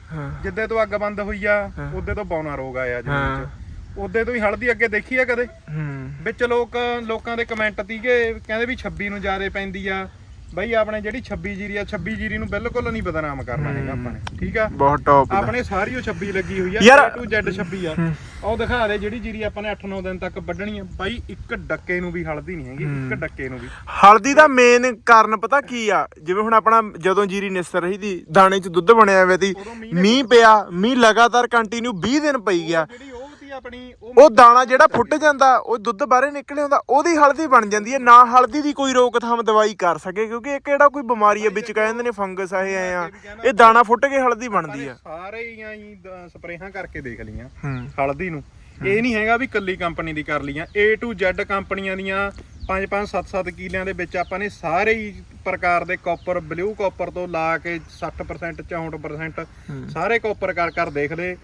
ਜਿੱਦੇ ਤੋਂ ਅੱਗ ਬੰਦ ਹੋਈ ਆ ਉਦੋਂ ਤੋਂ ਬੌਨਾ ਰੋਗ ਆਇਆ 'ਚ। ਉਦੋਂ ਤੋਂ ਹੀ ਹਲਦੀ ਅੱਗੇ ਦੇਖੀ ਆ ਕਦੇ? ਵਿੱਚ ਲੋਕ ਲੋਕਾਂ ਦੇ ਕਮੈਂਟ ਤੀਗੇ ਕਹਿੰਦੇ ਵੀ 26 ਨੂੰ ਜ਼ਿਆਦਾ ਪੈਂਦੀ ਆ। ਬਾਈ ਆਪਣੇ ਜਿਹੜੀ 26 ਜੀਰੀ ਆ 26 ਜੀਰੀ ਨੂੰ ਬਿਲਕੁਲ ਨਹੀਂ ਬਦਨਾਮ ਕਰਨਾ ਹੈਗਾ ਆਪਾਂ ਨੇ ਠੀਕ ਆ? ਬਹੁਤ ਟੌਪ ਆਪਣੇ ਸਾਰੀ ਉਹ 26 ਲੱਗੀ ਹੋਈ ਆ ਯਾਰ- A to Z 26 ਆ। ਉਹ ਦਿਖਾ ਦੇ ਜਿਹੜੀ ਜੀਰੀ ਆਪਾਂ ਨੇ 8-9 ਦਿਨ ਤੱਕ ਵੱਢਣੀ ਆ। ਬਾਈ ਇੱਕ ਡੱਕੇ ਨੂੰ ਵੀ ਹਲਦੀ ਨਹੀਂ ਹੈਗੀ ਇੱਕ ਡੱਕੇ ਨੂੰ ਵੀ। ਹਲਦੀ ਦਾ ਮੇਨ ਕਾਰਨ ਪਤਾ ਕੀ ਆ? ਜਿਵੇਂ ਹੁਣ ਆਪਣਾ ਜਦੋਂ ਜੀਰੀ ਨਿਸਰ ਰਹੀ ਦੀ ਦਾਣੇ 'ਚ ਦੁੱਧ ਬਣਿਆ ਹੋਇਆ ਸੀ ਮੀਂਹ ਪਿਆ ਮੀਂਹ ਲਗਾਤਾਰ ਕੰਟੀਨਿਊ 20 ਦਿਨ ਪਈ ਗਿਆ। ਜਿਹੜੀ ਆਪਣੀ ਉਹ ਦਾਣਾ ਜਿਹੜਾ ਫੁੱਟ ਜਾਂਦਾ ਉਹ ਦੁੱਧ ਬਾਹਰੇ ਨਿਕਲੇ ਹੁੰਦਾ ਉਹਦੀ ਹਲਦੀ ਬਣ ਜਾਂਦੀ ਹੈ। ਨਾ ਹਲਦੀ ਦੀ ਕੋਈ ਰੋਕਥਾਮ ਦਵਾਈ ਕਰ ਸਕੇ ਕਿਉਂਕਿ ਇਹ ਕਿਹੜਾ ਕੋਈ ਬਿਮਾਰੀ ਹੈ ਵਿੱਚ ਕਹਿੰਦੇ ਨੇ ਫੰਗਸ ਆਏ ਆਏ ਆ। ਇਹ ਦਾਣਾ ਫੁੱਟ ਕੇ ਹਲਦੀ ਬਣਦੀ ਆ ਸਾਰੇ ਹੀ ਸਪਰੇਹਾਂ ਕਰਕੇ ਦੇਖ ਲਈਆਂ ਹਲਦੀ ਨੂੰ। ਇਹ ਨਹੀਂ ਹੈਗਾ ਵੀ ਕੱਲੀ ਕੰਪਨੀ ਦੀ ਕਰ ਲਈਆਂ। A to Z ਕੰਪਨੀਆਂ ਦੀਆਂ 5-5 7-7 ਕਿਲਿਆਂ ਦੇ ਵਿੱਚ ਆਪਾਂ ਨੇ ਸਾਰੇ ਹੀ ਪ੍ਰਕਾਰ ਦੇ ਕਾਪਰ ਬਲੂ ਕਾਪਰ ਤੋਂ ਲਾ ਕੇ 60% 64% ਸਾਰੇ ਕਾਪਰ ਕਰ ਕਰ ਦੇਖ ਲਏ।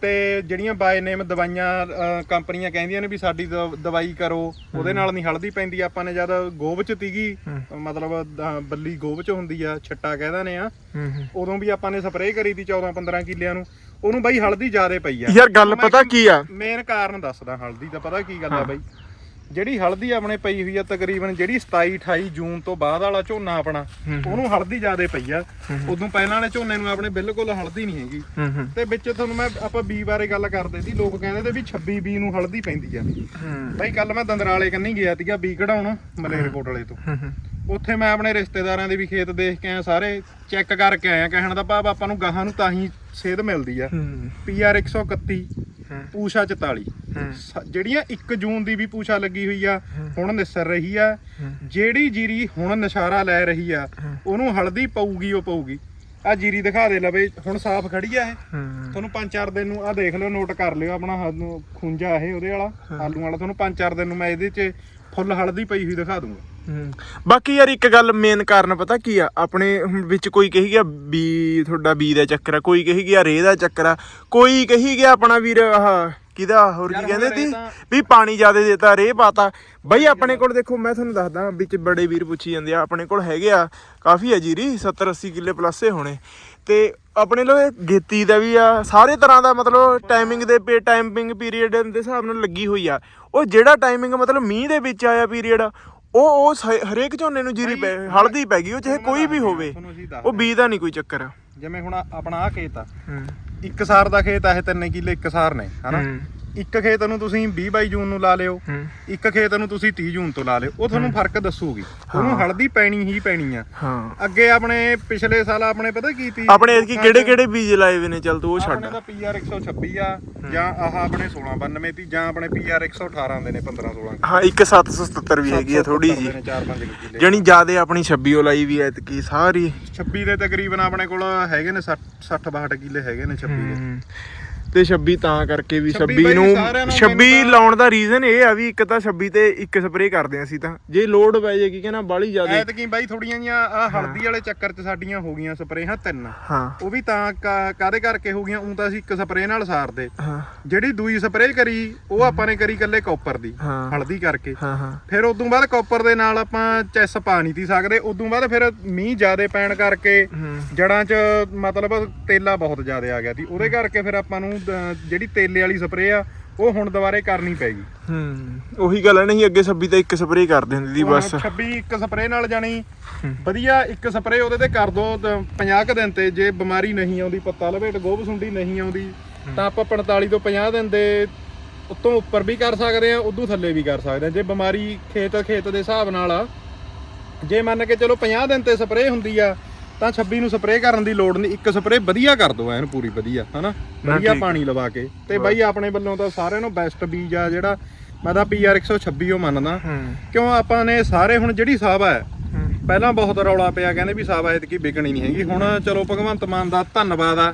ਤੇ ਜਿਹੜੀਆਂ ਬਾਏ ਨੇਮ ਦਵਾਈਆਂ ਕੰਪਨੀਆਂ ਕਹਿੰਦੀਆਂ ਨੇ ਵੀ ਸਾਡੀ ਦ- ਦਵਾਈ ਕਰੋ ਉਹਦੇ ਨਾਲ ਨਹੀਂ ਹਲਦੀ ਪੈਂਦੀ। ਆਪਾਂ ਨੇ ਜਦ ਗੋਬ ਚ ਤੀਗੀ ਮਤਲਬ ਬੱਲੀ ਗੋਬ ਚ ਹੁੰਦੀ ਆ ਛੱਟਾ ਕਹਿ ਦਿੰਦੇ ਆ ਉਦੋਂ ਵੀ ਆਪਾਂ ਨੇ ਸਪਰੇਅ ਕਰੀ ਤੀ 14 15 ਕਿੱਲਿਆਂ ਨੂੰ। ਉਹਨੂੰ ਬਾਈ ਹਲਦੀ ਜ਼ਿਆਦੇ ਪਈ ਆ। ਯਾਰ ਗੱਲ ਪਤਾ ਕੀ ਆ? ਮੇਨ ਕਾਰਨ ਦੱਸਦਾ ਹਲਦੀ ਦਾ ਪਤਾ ਕੀ ਗੱਲ ਆ ਬਾਈ? ਜਿਹੜੀ ਹਲਦੀ ਆਪਣੇ ਪਈ ਹੋਈ ਆ ਤਕਰੀਬਨ ਜਿਹੜੀ 27 28 ਜੂਨ ਤੋਂ ਬਾਅਦ ਵਾਲਾ ਝੋਨਾ ਆਪਣਾ ਉਹਨੂੰ ਹਲਦੀ ਜ਼ਿਆਦੇ ਪਈ ਆ। ਉਦੋਂ ਪਹਿਲਾਂ ਵਾਲੇ ਝੋਨੇ ਨੂੰ ਆਪਣੇ ਬਿਲਕੁਲ ਹਲਦੀ ਨਹੀਂ ਹੈਗੀ। ਤੇ ਵਿੱਚ ਤੁਹਾਨੂੰ ਮੈਂ ਆਪਾਂ ਬੀ ਬਾਰੇ ਗੱਲ ਕਰਦੇ ਸੀ ਲੋਕ ਕਹਿੰਦੇ ਤੇ ਵੀ 26 ਬੀ ਨੂੰ ਹਲਦੀ ਪੈਂਦੀ ਆ। ਬਾਈ ਕੱਲ ਮੈਂ ਦੰਦਰਾਲੇ ਕੰਨੀ ਗਿਆ ਸੀਗਾ ਬੀ ਕਢਾਉਣ ਮਲੇਰਕੋਟ ਵਾਲੇ ਤੋਂ। ਉੱਥੇ ਮੈਂ ਆਪਣੇ ਰਿਸ਼ਤੇਦਾਰਾਂ ਦੇ ਵੀ ਖੇਤ ਦੇਖ ਕੇ ਆਇਆ ਸਾਰੇ ਚੈੱਕ ਕਰਕੇ ਆਇਆ ਕਹਿਣ ਦਾ ਭਾਵ ਆਪਾਂ ਨੂੰ ਗਾਹਾਂ ਨੂੰ ਤਾਂ ਹੀ ਸੇਧ ਮਿਲਦੀ ਆ। ਪੀਆਰ 131 ਹੂੰ। ਪੂਸ਼ਾ 44 ਹੂੰ। ਸ- ਜਿਹੜੀਆਂ 1 ਜੂਨ ਦੀ ਵੀ ਪੂਛਾ ਲੱਗੀ ਹੋਈ ਆ ਹੁਣ ਨਿਸਰ ਰਹੀ ਆ। ਹੂੰ। ਜਿਹੜੀ ਜੀਰੀ ਹੁਣ ਨਿਸ਼ਾਰਾ ਲੈ ਰਹੀ ਆ ਉਹਨੂੰ ਹਲਦੀ ਪਊਗੀ ਉਹ ਪਊਗੀ। ਆ ਜੀਰੀ ਦਿਖਾ ਦੇ ਲਵੇ ਹੁਣ ਸਾਫ਼ ਖੜੀ ਆ ਇਹ। ਹੂੰ। ਤੁਹਾਨੂੰ ਪੰਜ ਚਾਰ ਦਿਨ ਨੂੰ ਆ ਦੇਖ ਲਿਓ ਨੋਟ ਕਰ ਲਿਓ ਆਪਣਾ ਹੱਥ ਨੂੰ ਖੁੰਝਾ ਇਹ ਉਹਦੇ ਵਾਲਾ ਆਲੂ ਵਾਲਾ। ਤੁਹਾਨੂੰ ਪੰਜ ਚਾਰ ਦਿਨ ਨੂੰ ਮੈਂ ਇਹਦੇ 'ਚ ਫੁੱਲ ਹਲਦੀ ਪਈ ਹੋਈ ਦਿਖਾ ਦੂੰਗਾ। ਹੂੰ। ਬਾਕੀ ਯਾਰ ਇੱਕ ਗੱਲ ਮੇਨ ਕਾਰਨ ਪਤਾ ਕੀ ਆ? ਆਪਣੇ ਹੁਣ ਵਿੱਚ ਕੋਈ ਕਹੀ ਗਿਆ ਬੀ ਤੁਹਾਡਾ ਬੀ ਦਾ ਚੱਕਰ ਆ ਕੋਈ ਕਹੀ ਗਿਆ ਰੇ ਦਾ ਚੱਕਰ ਆ ਕੋਈ ਕਹੀ ਗਿਆ ਆਪਣਾ ਵੀਰ ਆਹ ਕਿਹਦਾ ਹੋਰ ਕੀ ਕਹਿੰਦੇ ਤਾਂ- ਵੀ ਪਾਣੀ ਜ਼ਿਆਦਾ ਦੇਤਾ ਰੇ ਪਾਤਾ। ਬਈ ਆਪਣੇ ਕੋਲ ਦੇਖੋ ਮੈਂ ਤੁਹਾਨੂੰ ਦੱਸਦਾ ਵਿੱਚ ਬੜੇ ਵੀਰ ਪੁੱਛੀ ਜਾਂਦੇ ਆ ਆਪਣੇ ਕੋਲ ਹੈਗੇ ਆ ਕਾਫੀ ਆ ਜੀਰੀ 70 80 ਕਿੱਲੇ ਪਲੱਸ ਹੀ ਹੋਣੇ। ਤੇ ਆਪਣੇ ਲੋ ਗੇਤੀ ਦਾ ਵੀ ਆ ਸਾਰੇ ਤਰ੍ਹਾਂ ਦਾ ਮਤਲਬ ਟਾਈਮਿੰਗ ਦੇ ਪੇ ਟਾਈਮਿੰਗ ਪੀਰੀਅਡ ਦੇ ਹਿਸਾਬ ਨਾਲ ਲੱਗੀ ਹੋਈ ਆ। ਉਹ ਜਿਹੜਾ ਟਾਈਮਿੰਗ ਮਤਲਬ ਮੀਂਹ ਦੇ ਵਿੱਚ ਆਇਆ ਪੀਰੀਅਡ ਉਹ ਉਹ ਸ- ਹਰੇਕ ਝੋਨੇ ਨੂੰ ਜੀਰੀ ਪੈ ਹਲਦੀ ਪੈ ਗਈ ਉਹ ਚਾਹੇ ਕੋਈ ਵੀ ਹੋਵੇ ਤੁਹਾਨੂੰ ਅਸੀਂ ਦੱਸ ਉਹ ਬੀ ਦਾ ਨਹੀਂ ਕੋਈ ਚੱਕਰ। ਜਿਵੇਂ ਹੁਣ ਆਪਣਾ ਆ ਖੇਤ ਆ ਹੂੰ। ਇੱਕ ਸਾਰ ਦਾ ਖੇਤ ਆ ਇਹ ਤਿੰਨ ਕਿੱਲੇ ਇੱਕ ਸਾਰ ਨੇ ਹਨਾ? ਹੂੰ। ਇੱਕ ਖੇਤ ਨੂੰ ਤੁਸੀਂ 20 22 ਜੂਨ ਨੂੰ ਲਾ ਲਿਓ ਇੱਕ ਖੇਤ ਨੂੰ ਤੁਸੀਂ 30 ਜੂਨ ਤੋਂ ਲਾ ਲਿਓ ਉਹ ਤੁਹਾਨੂੰ ਫ਼ਰਕ ਦੱਸੂਗੀ। ਉਹਨੂੰ ਹਲਦੀ ਪੈਣੀ ਹੀ ਪੈਣੀ ਆ। ਹਾਂ। ਅੱਗੇ ਆਪਣੇ ਪਿਛਲੇ ਸਾਲ ਆਪਣੇ ਪਤਾ ਕੀ ਤੀ ਆਪਣੇ ਐਤਕੀ ਕਿਹੜੇ ਕਿਹੜੇ ਬੀਜ ਲਾਏ ਹੋਏ ਨੇ? ਚੱਲ ਤੂੰ ਉਹ ਛੱਡ। ਆਪਣੇ ਦਾ ਪੀਆਰ 126 ਆ ਜਾਂ ਆਹ ਆਪਣੇ 1692 ਤੀ ਜਾਂ ਆਪਣੇ ਪੀਆਰ 118 ਦੇ ਨੇ 15 16 ਹਾਂ ਇੱਕ 777 ਵੀ ਹੈਗੀ ਆ ਥੋੜੀ ਜੀ 4-5 ਕਿੱਲੇ ਜਣੀ ਜਿਆਦੇ ਆਪਣੀ 26 ਉਹ ਲਾਈ ਵੀ ਐਤਕੀ ਸਾਰੀ। 26 ਦੇ ਤਕਰੀਬਨ ਆਪਣੇ ਕੋਲ ਹੈਗੇ ਨੇ 60 60 62 ਕਿੱਲੇ ਹੈਗੇ ਨੇ 26 ਦੇ। ਤੇ 26 ਤਾਂ ਕਰਕੇ ਵੀ 26 26 ਬਾਈ ਨੂੰ ਸਾਰਿਆਂ ਨੂੰ 26 ਮੈਨੂੰ ਤਾਂ- ਲਾਉਣ ਦਾ ਰੀਜ਼ਨ ਇਹ ਆ ਵੀ ਇੱਕ ਤਾਂ 26 ਤੇ ਇੱਕ ਸਪਰੇਅ ਕਰਦੇ ਆ ਅਸੀਂ ਤਾਂ। ਜੇ ਲੋਡ ਪੈ ਜਾਏਗੀ ਕਿ ਨਾ ਬਾਲੀ ਜ਼ਿਆਦਾ। ਐਤਕੀ ਬਾਈ ਥੋੜੀਆਂ ਜੀਆਂ ਆ ਹਲਦੀ ਵਾਲੇ ਚੱਕਰ 'ਚ ਸਾਡੀਆਂ ਹੋ ਗਈਆਂ ਸਪਰੇਹਾਂ ਤਿੰਨ। ਹਾਂ। ਉਹ ਵੀ ਤਾਂ ਕਾ- ਕਾਹਦੇ ਕਰਕੇ ਹੋ ਗਈਆਂ? ਉਹ ਤਾਂ ਅਸੀਂ ਇੱਕ ਸਪਰੇਅ ਨਾਲ ਸਾਰਦੇ। ਹਾਂ। ਜਿਹੜੀ ਦੂਈ ਸਪਰੇਅ ਕਰੀ ਉਹ ਆਪਾਂ ਨੇ ਕਰੀ ਕੱਲੇ ਕਾਪਰ ਦੀ ਹਾਂ। ਹਲਦੀ ਕਰਕੇ। ਹਾਂ ਹਾਂ। ਫਿਰ ਉਦੋਂ ਬਾਅਦ ਕਾਪਰ ਦੇ ਨਾਲ ਆਪਾਂ ਚੈਸ ਪਾ ਨਹੀਂ ਤੀ ਸਕਦੇ। ਉਦੋਂ ਬਾਅਦ ਫਿਰ ਮੀਂਹ ਜ਼ਿਆਦੇ ਪੈਣ ਕਰਕੇ ਹੂੰ। ਜੜਾਂ 'ਚ ਮਤਲਬ ਤੇਲਾ ਬਹੁਤ ਜ਼ਿਆਦਾ ਆ ਗਿਆ ਸੀ। ਉਹਦੇ ਕਰਕੇ ਫਿਰ ਆਪਾਂ ਨੂੰ ਅਹ, ਜਿਹੜੀ ਤੇਲੇ ਵਾਲੀ ਸਪਰੇਅ ਆ ਉਹ ਹੁਣ ਦੁਬਾਰੇ ਕਰਨੀ ਪੈਗੀ। ਹੂੰ ਉਹੀ ਗੱਲ ਹੈ ਨਹੀਂ ਅੱਗੇ 26 ਤੇ ਇੱਕ ਸਪਰੇਅ ਕਰਦੇ ਹੁੰਦੀ ਸੀ ਬਸ। 26 ਇੱਕ ਸਪਰੇਅ ਨਾਲ ਜਾਣੀ। ਵਧੀਆ ਇੱਕ ਸਪਰੇਅ ਉਹਦੇ ਤੇ ਕਰ ਦੋ 50 ਕੁ ਦਿਨ ਤੇ ਜੇ ਬਿਮਾਰੀ ਨਹੀਂ ਆਉਂਦੀ ਪੱਤਾ ਲਪੇਟ ਗੋਭ ਸੁੰਡੀ ਨਹੀਂ ਆਉਂਦੀ ਤਾਂ ਆਪਾਂ 45 ਤੋਂ 50 ਦਿਨ ਦੇ ਉੱਤੋਂ ਉੱਪਰ ਵੀ ਕਰ ਸਕਦੇ ਆ ਉਦੋਂ ਥੱਲੇ ਵੀ ਕਰ ਸਕਦੇ ਆ ਜੇ ਬਿਮਾਰੀ ਖੇਤ ਖੇਤ ਦੇ ਹਿਸਾਬ ਨਾਲ ਆ ਜੇ ਮੰਨ ਕੇ ਚਲੋ 50 ਦਿਨ ਤੇ ਸਪਰੇਅ ਹੁੰਦੀ ਆ ਤਾਂ 26 ਨੂੰ ਸਪਰੇਅ ਕਰਨ ਦੀ ਲੋੜ ਨਹੀਂ। ਇੱਕ ਸਪਰੇਅ ਵਧੀਆ ਕਰ ਦੋ ਐਨ ਪੂਰੀ ਵਧੀਆ ਹਨਾ? ਵਧੀਆ। ਪਾਣੀ ਲਵਾ ਕੇ। ਤੇ ਬਾਈ ਆਪਣੇ ਵੱਲੋਂ ਤਾਂ ਸਾਰਿਆਂ ਨੂੰ ਬੈਸਟ ਬੀਜ ਆ ਜਿਹੜਾ ਮੈਂ ਤਾਂ ਪੀਆਰ 126 ਉਹ ਮੰਨਦਾ। ਕਿਉਂ? ਆਪਾਂ ਨੇ ਸਾਰੇ ਹੁਣ ਜਿਹੜੀ ਸਾਵਾ ਹੈ। ਪਹਿਲਾਂ ਬਹੁਤ ਰੌਲਾ ਪਿਆ ਕਹਿੰਦੇ ਵੀ ਸਾਵਾ ਐਤਕੀ ਵਿਕਣੀ ਨਹੀਂ ਹੈਗੀ। ਹੁਣ ਚਲੋ ਭਗਵੰਤ ਮਾਨ ਦਾ ਧੰਨਵਾਦ ਆ।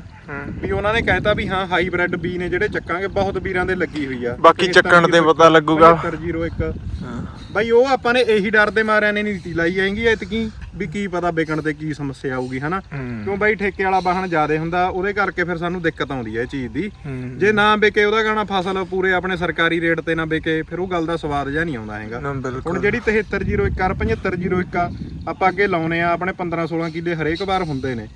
ਵੀ ਉਹਨਾਂ ਨੇ ਕਹਿਤਾ ਵੀ ਹਾਂ ਹਾਈਬ੍ਰਿਡ ਬੀ ਨੇ ਜਿਹੜੇ ਚੱਕਾਂਗੇ ਬਹੁਤ ਵੀਰਾਂ ਦੇ ਲੱਗੀ ਹੋਈ ਆ। ਬਾਕੀ ਚੱਕਣ ਤੇ ਪਤਾ ਲੱਗੂਗਾ। 7501 ਹਾਂ। ਬਾਈ ਉਹ ਆਪਾਂ ਨੇ ਇਹੀ ਡਰ ਦੇ ਮਾਰਿਆਂ ਨੇ ਨੀਤੀ ਲਾਈ ਆਏਗੀ ਐਤਕੀ ਵੀ ਕੀ ਪਤਾ ਵਿਕਣ ਤੇ ਕੀ ਸਮੱਸਿਆ ਆਊਗੀ ਹਨਾ? ਕਿਉਂ ਬਾਈ ਠੇਕੇ ਵਾਲਾ ਵਾਹਣ ਜ਼ਿਆਦੇ ਹੁੰਦਾ ਉਹਦੇ ਕਰਕੇ ਫਿਰ ਸਾਨੂੰ ਦਿੱਕਤ ਆਉਂਦੀ ਹੈ ਇਹ ਚੀਜ਼ ਦੀ। ਜੇ ਨਾ ਵਿਕੇ ਉਹਦਾ ਗਾਣਾ ਫਸਲ ਪੂਰੇ ਆਪਣੇ ਸਰਕਾਰੀ ਰੇਟ ਤੇ ਨਾ ਵਿਕੇ ਫਿਰ ਉਹ ਗੱਲ ਦਾ ਸਵਾਦ ਜਿਹਾ ਨਹੀਂ ਆਉਂਦਾ ਹੈਗਾ। ਹੁਣ ਜਿਹੜੀ 7301 ਆ 7501 ਆ ਆਪਾਂ ਅੱਗੇ ਲਾਉਨੇ ਆ ਆਪਣੇ 15 16 ਕਿੱਲੇ ਹਰੇਕ ਵਾਰ ਹੁੰਦੇ ਨੇ।